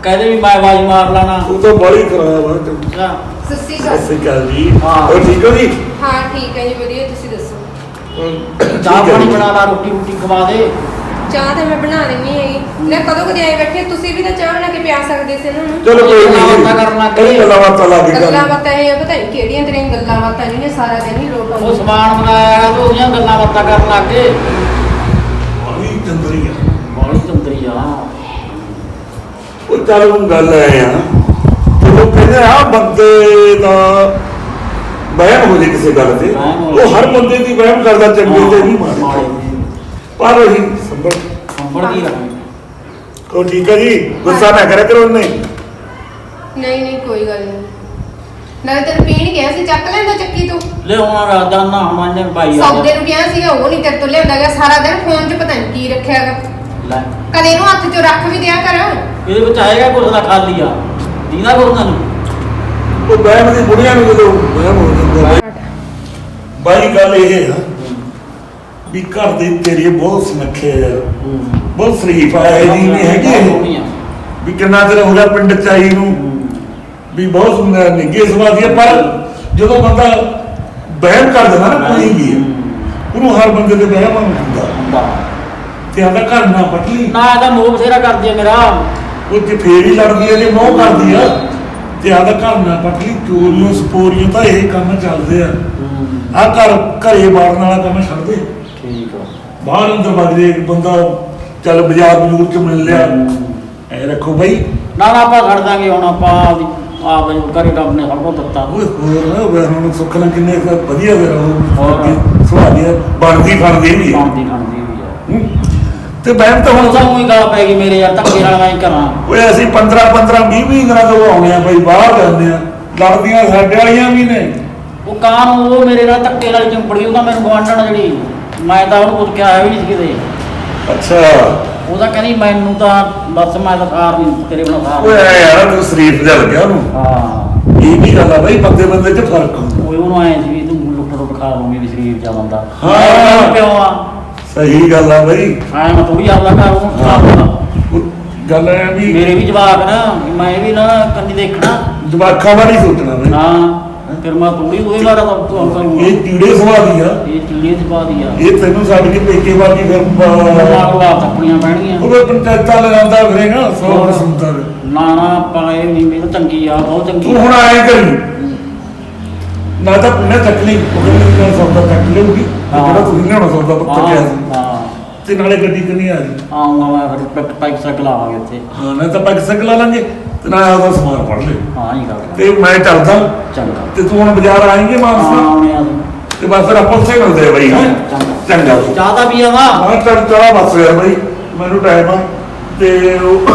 ਕਹਦੇ ਵੀ ਮੈਂ ਆਵਾਜ਼ ਮਾਰ ਲਾਣਾ ਤੂੰ ਤਾਂ ਬੜੀ ਖਰਾਬ ਆ ਤੂੰ। ਅੱਛਾ। ਸੱਸੀ ਸਤਿ ਗੱਲ ਸ਼੍ਰੀ ਅਕਾਲ ਜੀ। ਹਾਂ। ਉਹ ਠੀਕ ਹੋ ਜੀ? ਹਾਂ ਠੀਕ ਹੈ ਜੀ ਵਧੀਆ। ਤੁਸੀਂ ਚਾਹ ਪਾਣੀ ਬਣਾ ਲਾ ਰੋਟੀ ਰੋਟੀ ਖਵਾ ਦੇ। ਚਾਹ ਤਾਂ ਮੈਂ ਬਣਾ ਲੈਣੀ ਹੈਗੀ ਲੈ ਕਦੋਂ ਕਦੇ ਆਏ ਬੈਠੇ ਤੁਸੀਂ ਵੀ ਤਾਂ ਚਾਹ ਬਣਾ ਕੇ ਪਿਆ ਸਕਦੇ ਸੀ ਇਹਨਾਂ ਨੂੰ। ਚਲੋ ਕੋਈ ਗੱਲਾਂ ਨਹੀਂ ਬਾਤਾਂ ਕਰਨ ਲੱਗ ਗਏ। ਗੱਲਾਂ ਬਾਤਾਂ ਲੱਗ ਗਈ ਗੱਲਾਂ ਬਾਤਾਂ ਇਹ ਆ, ਪਤਾ ਨਹੀਂ ਕਿਹੜੀਆਂ ਤੇਰੀਆਂ ਗੱਲਾਂ ਬਾਤਾਂ ਜਿਹਨੇ ਸਾਰਾ ਦਿਨ ਹੀ ਲੋਟ ਉਹ ਆਉਂਦੇ ਸਮਾਨ ਮੰਗਾਇਆ ਤੇ ਉਹਦੀਆਂ ਗੱਲਾਂ ਬਾਤਾਂ ਕਰਨ ਲੱਗ ਗਏ। ਬੜੀ ਚੰਦਰੀ ਆ। ਬੜੀ ਚੰਦਰੀ ਆ। ਉਹ ਚੱਲ ਗੱਲ ਐ ਆ। ਉਹ ਕਹਿੰਦੇ ਆ ਬੰਦੇ ਦਾ ਵਹਿਮ ਹੋ ਜੇ ਕਿਸੇ ਗੱਲ ਤੇ। ਉਹ ਹਰ ਬੰਦੇ ਦੀ ਵਹਿਮ ਕਰਦਾ ਚੰਗੇ ਤੇ ਨਹੀਂ ਮਾੜੇ। ਮਾੜੇ ਪਰ ਅਸੀਂ ਸੰਭਲ ਸੰਭੜ ਦੀ ਰਹੀ ਕੋ ਠੀਕ ਹੈ ਜੀ? ਗੁੱਸਾ ਨਾ ਕਰਿਆ ਕਰੋ ਉਹਨੇ। ਨਹੀਂ ਨਹੀਂ ਕੋਈ ਗੱਲ ਨਹੀਂ। ਨਾਲੇ ਤੈਨੂੰ ਪੀਣ ਗਿਆ ਸੀ ਚੱਕ ਲੈਂਦਾ ਚੱਕੀ ਤੂੰ। ਲਿਆਉਣਾ ਰਾਦਾ ਨਾ ਹੁਣ ਨੇ ਭਾਈ ਆ ਸੌਦੇ ਨੂੰ ਕਿਹਾ ਸੀਗਾ ਉਹ ਨਹੀਂ ਤੇਰੇ ਤੋਂ ਲਿਆਂਦਾ ਗਿਆ। ਸਾਰਾ ਦਿਨ ਫੋਨ 'ਚ ਪਤਾ ਨਹੀਂ ਕੀ ਰੱਖਿਆਗਾ ਲੈ। ਕਦੇ ਇਹਨੂੰ ਹੱਥ 'ਚ ਰੱਖ ਵੀ ਦਿਆ ਕਰ। ਇਹਦੇ ਵਿੱਚ ਆਏਗਾ ਕੁਛ ਨਾ ਖਾਲੀ ਆ। ਦੀਨਾ ਕੋਲ ਤੁਹਾਨੂੰ ਉਹ ਵਹਿਮ ਦੀ ਬੁੜੀਆਂ ਨੂੰ ਜਦੋਂ ਵਹਿਮ ਹੋ ਜਾਂਦਾ ਬਾਈ ਗੱਲ ਇਹ ਆ ਵੀ ਘਰ ਦੇ ਤੇਰੇ ਬਹੁਤ ਸੁਨੱਖੇ ਆ। ਬਹੁਤ ਸ਼ਰੀਫ ਆ ਇਹ ਜੀ ਨਹੀਂ ਹੈਗੀ। ਵੀ ਕਿੰਨਾ ਚਿਰ ਹੋ ਗਿਆ ਪਿੰਡ ਚ ਆਈ ਨੂੰ। ਵੀ ਬਹੁਤ ਨਿੱਗੇ ਸਵਾਦੀ ਆ ਪਰ ਜਦੋਂ ਬੰਦਾ ਵਹਿਮ ਕਰ ਦਿੰਦਾ ਨਾ ਕੋਈ ਵੀ ਉਹਨੂੰ ਹਰ ਬੰਦੇ ਦੇ ਵਹਿਮ ਹੁੰਦਾ ਤੇ ਆਦਾ ਘਰ ਨਾ ਪਟ। ਲਈ ਨਾ ਇਹਦਾ ਮੋਹ ਬਥੇਰਾ ਕਰਦੀ ਆ ਮੇਰਾ। ਉਹ ਤੇ ਫੇਰ ਹੀ ਲੜਦੀ ਹੈ ਜੇ ਮੋਹ ਕਰਦੀ ਆ। ਤੇ ਆਦਾ ਘਰ ਨਾ ਪਟ ਲਈ ਚੋਰੀਆਂ ਸਪੋਰੀਆਂ ਤਾਂ ਇਹ ਕੰਮ ਚੱਲਦੇ ਆ। ਆ ਘਰ ਘਰੇ ਬਾੜਨ ਵਾਲਾ ਕੰਮ ਛੱਡ ਦੇ ਠੀਕ ਆ। ਬਾਹਰ ਅੰਦਰ ਵਗ ਜੇ ਇੱਕ ਬੰਦਾ ਚੱਲ ਬਾਜ਼ਾਰ ਬਜ਼ੂਰ ਚ ਮਿਲ ਲਿਆ। ਐ ਰੱਖੋ ਬਾਈ। ਨਾ ਨਾ ਆਪਾਂ ਛੱਡ ਦਾਂਗੇ ਹੁਣ ਆਪਾਂ ਆਪਦੀ ਆਪ ਦੇ ਘਰੇ ਰੱਬ ਨੇ ਦਿੱਤਾ। ਓਏ ਹੋਰ ਨਾ ਵੇ ਹੁਣ ਸੁੱਖ ਨਾਲ ਕਿੰਨੇ ਵਧੀਆ ਹੋਰ। ਰਹੋ ਸੁਹਾਦੀ ਬਣਦੀ ਫੜਦੀ ਵੀ। ਖਾਂਦੀ ਖਾਂਦੀ ਵੀ ਆ। ਤੇ ਮੈਂ ਤਾਂ ਹੁਣ ਤਾਂ ਉਹੀ ਗੱਲ ਪੈ ਗਈ ਮੇਰੇ ਯਾਰ ਧੱਕੇ ਨਾਲ ਮੈਂ ਕਰਾਂ। ਓਏ ਅਸੀਂ 15 15 20 20 ਦਿਨਾਂ ਤੋਂ ਆਉਣੇ ਆ ਬਈ ਬਾਹਰ ਜਾਂਦੇ ਆ। ਲੜਦੀਆਂ ਸਾਡੇ ਵਾਲੀਆਂ ਵੀ ਨੇ। ਉਹ ਕਾਂ ਨੂੰ ਉਹ ਮੇਰੇ ਨਾਲ ਧੱਕੇ ਨਾਲ ਚਿੰਬੜੀ ਉਹ ਤਾਂ ਮੈਨੂੰ ਗਵਾਂਢਣ ਜਿਹੜੀ ਮੈਂ ਤਾਂ ਉਹਨੂੰ ਕੁਝ ਕਿਹਾ ਵੀ ਨਹੀਂ ਸੀ ਕਿਤੇ। ਅੱਛਾ। ਉਹ ਤਾਂ ਕਹਿੰਦੀ ਮੈਨੂੰ ਤਾਂ ਬਸ ਮੈਂ ਤਾਂ ਸਾਰ ਨਹੀਂ ਤੇਰੇ ਬਿਨਾਂ ਸਾਰ ਓਏ। ਐ ਯਾਰ ਤੂੰ ਸ਼ਰੀਫ ਜਿਹਾ ਲੱਗਿਆ ਉਹਨੂੰ। ਹਾਂ। ਇਹ ਵੀ ਗੱਲ ਆ ਬਈ ਬੰਦੇ ਬੰਦੇ 'ਚ ਫ਼ਰਕ ਹੁੰਦਾ। ਉਹ ਉਹਨੂੰ ਐ ਸੀ ਵੀ ਤੂੰ ਲੁੱਟ ਲੁੱਟ ਖਾ ਲੂੰਗੀ ਵੀ ਸਰੀਰ ਜਾ ਬੰਦਾ। ਹਾਂ। ਮੈਂ ਕਿਉਂ ਆ? ਸਹੀ ਗੱਲ ਆ ਬਈ। ਐ ਮੈਂ ਥੋੜੀ ਆਪਦਾ ਘਰ ਉਹਨੂੰ ਉਹ ਗੱਲ ਐ ਵੀ ਮੇਰੇ ਵੀ ਜਵਾਕ ਨਾ ਮੈਂ ਵੀ ਨਾ ਕੰਨੀ ਦੇਖਣਾ। ਜਵਾਕਾਂ ਹੀ ਸੋਚਣਾ ਬਈ ਹਾਂ ਫਿਰ ਮੈਂ ਥੋੜੀ ਉਹਦੇ ਬਾਰੇ ਤਾਂ ਤੂੰ ਕਰੂੰਗਾ। ਇਹ ਕੀੜੇ ਸੁਭਾਅ ਦੀ ਆ। ਇਹ ਚੀੜੇ ਚ ਪਾ ਦਿਆ ਇਹ ਤੈਨੂੰ ਛੱਡ ਕੇ ਪੇਕੇ ਬਾਕੀ ਫਿਰ ਮਾਂ ਕੋ ਆਪ ਤੱਕਣੀਆਂ ਪੈਣਗੀਆਂ। ਉਹ ਪੰਚਾਇਤਾਂ ਲਗਾਉਂਦਾ ਫਿਰੇਗਾ ਸੌ ਕਿਸਮਤਾਂ ਦੇ। ਨਾ ਨਾ ਇਹ ਨਹੀਂ ਮੈਨੂੰ ਚੰਗੀ ਆ ਬਹੁਤ ਚੰਗੀ ਤੂੰ ਹੁਣ ਆਏ ਕਰੀ। ਨਾ ਤਾਂ ਪੁੰਨੇ ਚੱਕ ਲਈ ਉਹ ਕਹਿੰਦੀ ਮੈਂ ਸੌਦਾ ਚੱਕ ਲਿਆਉਗੀ ਹਾਂ। ਜਿਹੜਾ ਤੁਸੀਂ ਲਿਆਉਣਾ ਸੌਦਾ ਪੱਤਰ ਹਾਂ ਕਿਹਾ ਸੀ। ਹਾਂ। ਤੇ ਨਾਲੇ ਗੱਡੀ ਕਿੰਨੀ ਆ ਜੀ ਆਉਂਗਾ ਮੈਂ ਫਿਰ ਪੈਕ ਪੈਕ ਸਾਈਕਲ ਆਵਾਂਗੇ ਇੱਥੇ। ਹਾਂ ਨਾ ਤਾਂ ਪੈਕ ਸਕ ਲਾ ਲਾਂਗੇ ਤੇ ਨਾ ਉਹਦਾ ਸਮਾਨ ਫੜ ਲੈ। ਹਾਂ ਹੀ ਗੱਲ ਤੇ ਮੈਂ ਚੱਲਦਾ। ਚੰਗਾ। ਤੇ ਤੂੰ ਹੁਣ ਬਾਜ਼ਾਰ ਆਏਂਗੇ ਹਾਂ ਮਾਨਸਾ ਆਉਣੇ ਆ। ਤੇ ਬਸ ਫਿਰ ਆਪਾਂ ਉੱਥੇ ਮਿਲਦੇ ਆ ਬਈ। ਹਾਂ ਚੰਗਾ। ਚੰਗਾ। ਚਾਹ ਦਾ ਪੀਆ ਵਾ ਹਾਂ ਚੱਲ ਚਲਾ ਬਸ ਯਾਰ ਬਈ। ਮੈਨੂੰ ਟਾਈਮ ਆ। ਤੇ ਉਹ-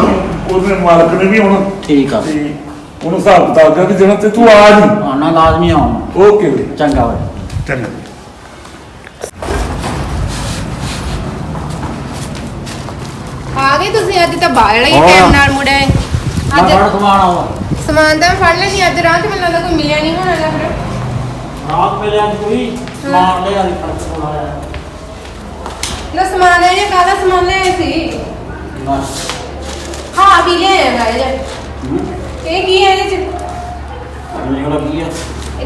ਉਹਦੇ ਮਾਲਕ ਨੇ ਵੀ ਹੁਣ ਠੀਕ ਆ। ਤੇ ਉਹਨੂੰ ਹਿਸਾਬ ਕਿਤਾਬ ਕਰ ਵੀ ਦੇਣਾ ਤੇ ਤੂੰ ਆ ਜੀ। ਹਾਂ ਨਾ ਲਾਜ਼ਮੀ ਆਉਂ ਓਕੇ ਬਈ। ਚੰਗਾ ਵਾ ਚੰਗਾ। ਆ ਗਏ ਤੁਸੀਂ ਅੱਜ ਤਾਂ ਬਾਹਰ ਵਾਲੇ ਹੋਰ। ਟਾਈਮ ਨਾਲ ਮੁੜਿਆ ਏ। ਮੈਂ ਅੱਜ ਫੜ ਸਮਾਨ ਆਵਾ ਸਮਾਨ ਤਾਂ ਮੈਂ ਫੜ ਲੈਣੀ ਅੱਜ ਰਾਤ ਮੈਨੂੰ ਲੱਗਦਾ ਕੋਈ ਮਿਲਿਆ ਨਹੀਂ ਹੋਣਾ ਲੱਗ ਰਿਹਾ ਰਾਤ ਵੇਲੇ ਅੱਜ ਕੋਈ। ਸਮਾਨ ਲੈ ਆਲੀ ਫੜ ਕੇ ਆਇਆ ਨਾ ਸਮਾਨ ਹੈ ਜਾਂ ਕਾਹਦਾ ਸਮਾਨ ਲੈ ਆਏ ਸੀ? ਬਸ ਹਾਂ ਵੀ ਲੈ ਆਇਆ ਗਾ ਇਹ ਇਹ ਕੀ ਹੈ ਇਹਦੇ ਚ? ਮੇਰੇ ਕੋਲ ਕੀ ਆ?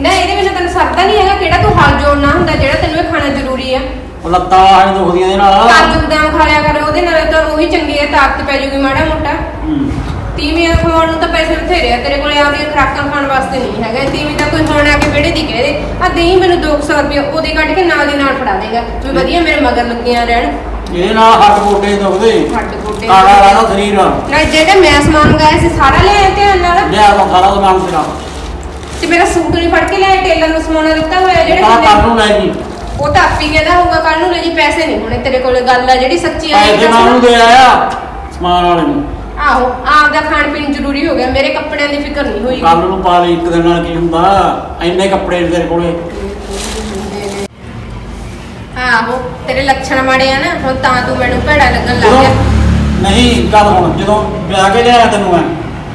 ਨਾ ਇਹਦੇ ਵਿੱਚ ਤੈਨੂੰ ਸਰਦਾ ਨਹੀਂ ਹੈਗਾ ਕਿਹੜਾ ਤੂੰ ਹਲ ਜੋੜਨਾ ਹੁੰਦਾ ਜਿਹੜਾ ਤੈਨੂੰ ਇਹ ਖਾਣਾ ਜ਼ਰੂਰੀ ਆ। ਉਹ ਲੱਤਾਂ ਆਏ ਦੁਖਦੀਆਂ ਇਹਦੇ ਨਾਲ। ਕਾਜੂ ਬਦਾਮ ਖਾ ਲਿਆ ਕਰ ਉਹਦੇ ਨਾਲ ਤਾਂ ਉਹੀ ਚੰਗੀ ਹੈ ਤਾਕਤ ਪੈ ਜੂਗੀ ਮਾੜਾ ਮੋਟਾ। ਹੂੰ। ਤੀਵੀਆਂ ਖਵਾਉਣ ਨੂੰ ਤਾਂ ਪੈਸੇ ਬਥੇਰੇ ਆ ਤੇਰੇ ਕੋਲੇ ਆਪਦੀਆਂ ਖੁਰਾਕਾਂ ਖਾਣ ਵਾਸਤੇ ਨਹੀਂ ਹੈਗਾ। ਤੀਵੀਂ ਤਾਂ ਕੋਈ ਹੁਣ ਆ ਕੇ ਵਿਹੜੇ ਦੀ ਕਹਿ ਦੇ। ਆ ਦੇਈ ਮੈਨੂੰ 200 ਰੁਪਏ ਉਹਦੇ ਕੱਢ ਕੇ ਨਾਲ ਦੀ ਨਾਲ ਫੜਾ ਦੇਗਾ ਵੀ ਵਧੀਆ ਮੇਰੇ ਮਗਰ ਲੱਗੀਆਂ ਰਹਿਣ। ਇਹਦੇ ਨਾਲ ਹੱਡ ਗੋਡੇ ਦੁਖਦੇ। ਹੱਡ ਗੋਡੇ ਕਾੜਾ ਰਹਿਣਾ ਸਰੀਰ ਨਾ ਜਿਹੜਾ ਮੈਂ ਸਮਾਨ ਮੰਗਾਇਆ ਸੀ ਸਾਰਾ ਲੈ ਆਏ ਧਿਆਨ ਨਾਲ? ਲਿਆ ਤਾਂ ਸਾਰਾ ਸਮਾਨ ਤੇਰਾ ਤੇ ਮੇਰਾ ਸੂਟ ਨਹੀਂ ਫੜ ਕੇ ਲਿਆਏ ਟੇਲਰ ਨੂੰ ਸਮਾਉਣਾ ਦਿੱਤਾ ਹੋਇਆ ਜਿਹੜੇ ਤਾਂ ਕਰ ਨੂੰ ਲੈ ਜੀ। ਉਹ ਤਾਂ ਆਪੀ ਕਹਿੰਦਾ ਹੋਊਗਾ ਕੱਲ ਨੂੰ ਲੈ ਜੀ ਪੈਸੇ ਨਹੀਂ ਹੋਣੇ ਤੇਰੇ ਕੋਲੇ ਗੱਲ ਆ ਜਿਹੜੀ ਸੱਚੀ ਆ ਪੈਸੇ ਮੈਂ ਉਹਨੂੰ ਦੇ ਆਇਆ ਸਮਾਨ ਵਾਲੇ ਨੂੰ। ਆਹੋ ਆਪ ਦਾ ਖਾਣ ਪੀਣ ਜ਼ਰੂਰੀ ਹੋ ਗਿਆ ਮੇਰੇ ਕੱਪੜਿਆਂ ਦੀ ਫਿਕਰ ਨਹੀਂ ਹੋਈ। ਕੱਲ ਨੂੰ ਪਾ ਲਈ ਇੱਕ ਦਿਨ ਨਾਲ ਕੀ ਹੁੰਦਾ? ਇੰਨੇ ਕੱਪੜੇ ਨੇ ਤੇਰੇ ਕੋਲੇ। ਆਹੋ ਤੇਰੇ ਲੱਛਣ ਮਾੜੇ ਆ ਨਾ ਹੁਣ ਤਾਂ ਤੂੰ ਮੈਨੂੰ ਭੈੜਾ ਲੱਗਣ ਲੱਗ ਜਦੋਂ ਗਿਆ। ਨਹੀਂ ਗੱਲ ਹੁਣ ਜਦੋਂ ਵਿਆਹ ਕੇ ਲਿਆਇਆ ਤੈਨੂੰ ਮੈਂ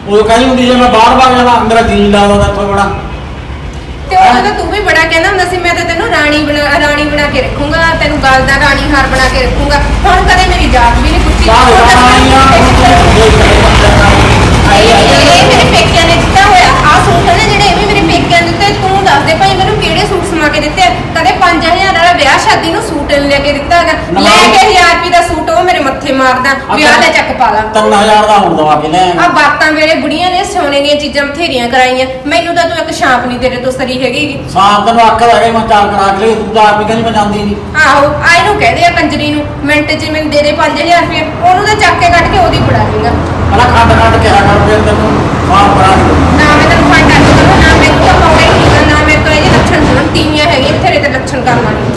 ਉਦੋਂ ਕਹਿੰਦੀ ਹੁੰਦੀ ਜੇ ਮੈਂ ਬਾਹਰ ਭਾਗ ਜਾਣਾ ਮੇਰਾ ਜੀ ਲੱਗਦਾ ਤਾਂ ਇੱਥੋਂ ਬੜਾ। ਤੇ ਉਹ ਤਾਂ ਤੂੰ ਵੀ ਬੜਾ ਕਹਿੰਦਾ ਹੁੰਦਾ ਸੀ ਮੈਂ ਤਾਂ ਤੈਨੂੰ ਰਾਣੀ ਬਣਾ ਰਾਣੀ ਬਣਾ ਕੇ ਰੱਖੂੰਗਾ ਤੈਨੂੰ ਗੱਲ ਦਾ ਰਾਣੀ ਹਾਰ ਬਣਾ ਕੇ ਰੱਖੂੰਗਾ ਹੁਣ ਕਦੇ ਮੇਰੀ ਜਾਤ ਵੀ ਨਹੀਂ ਪੁੱਛੀ ਬਾਹਰ ਹੁਣ ਤਾਂ ਜਾਣਾ ਕਰਦਾ ਵੀ ਆਹ ਲੈ ਚੱਕ ਪਾ ਲਾ। 3000 ਦਾ ਹੁਣ ਦਵਾ ਕੇ ਲੈ ਆ ਬਾਤਾਂ ਵੇਲੇ ਬੁੜੀਆਂ ਨੇ ਸੋਨੇ ਦੀਆਂ ਚੀਜ਼ਾਂ ਬਥੇਰੀਆਂ ਕਰਾਈਆਂ। ਮੈਨੂੰ ਤਾਂ ਤੂੰ ਇੱਕ ਛਾਪ ਨਹੀਂ ਤੇਰੇ ਤੋਂ ਸਰੀ ਹੈਗੀ ਗੀ। ਸ਼ਾਮ ਤੈਨੂੰ ਅੱਖ ਲੱਗੇ ਮੈਂ ਚਾਰ ਕਰਾ ਕੇ ਤੂੰ ਤਾਂ ਆਪ ਕਹਿੰਦੀ ਮੈਂ ਜਾਂਦੀ ਨਹੀਂ ਆਹੋ ਆਏ ਨੂੰ ਕਹਦੇ ਆ ਕੰਜਰੀ ਨੂੰ ਮਿੰਟ 'ਚ ਮੈਨੂੰ ਦੇ ਦੇ 5000 ਰੁਪਏ ਉਹਨੂੰ ਤਾਂ ਚੱਕ ਕੇ ਕੱਢ ਕੇ ਉਹਦੀ ਫੜਾ ਦੂੰਗਾ ਪਹਿਲਾਂ ਖੰਡ ਖੰਡ ਕਿਹਾ ਕਰ ਫਿਰ ਤੈਨੂੰ ਸ਼ਾਮ ਕਰਾ ਕੇ ਨਾ ਮੈਂ ਤੈਨੂੰ ਫੰਡ ਆ ਨਾ ਮੈਂ ਕੋਈ ਪਾਉਣਾ ਨਾ ਮੈਂ ਕੋਈ ਲੱਛਣ ਸੁਣ ਤੀਆਂ ਹੈਗੀਆਂ ਬਥੇਰੇ ਤੇ ਲੱਛਣ ਕਰਵਾਣੀ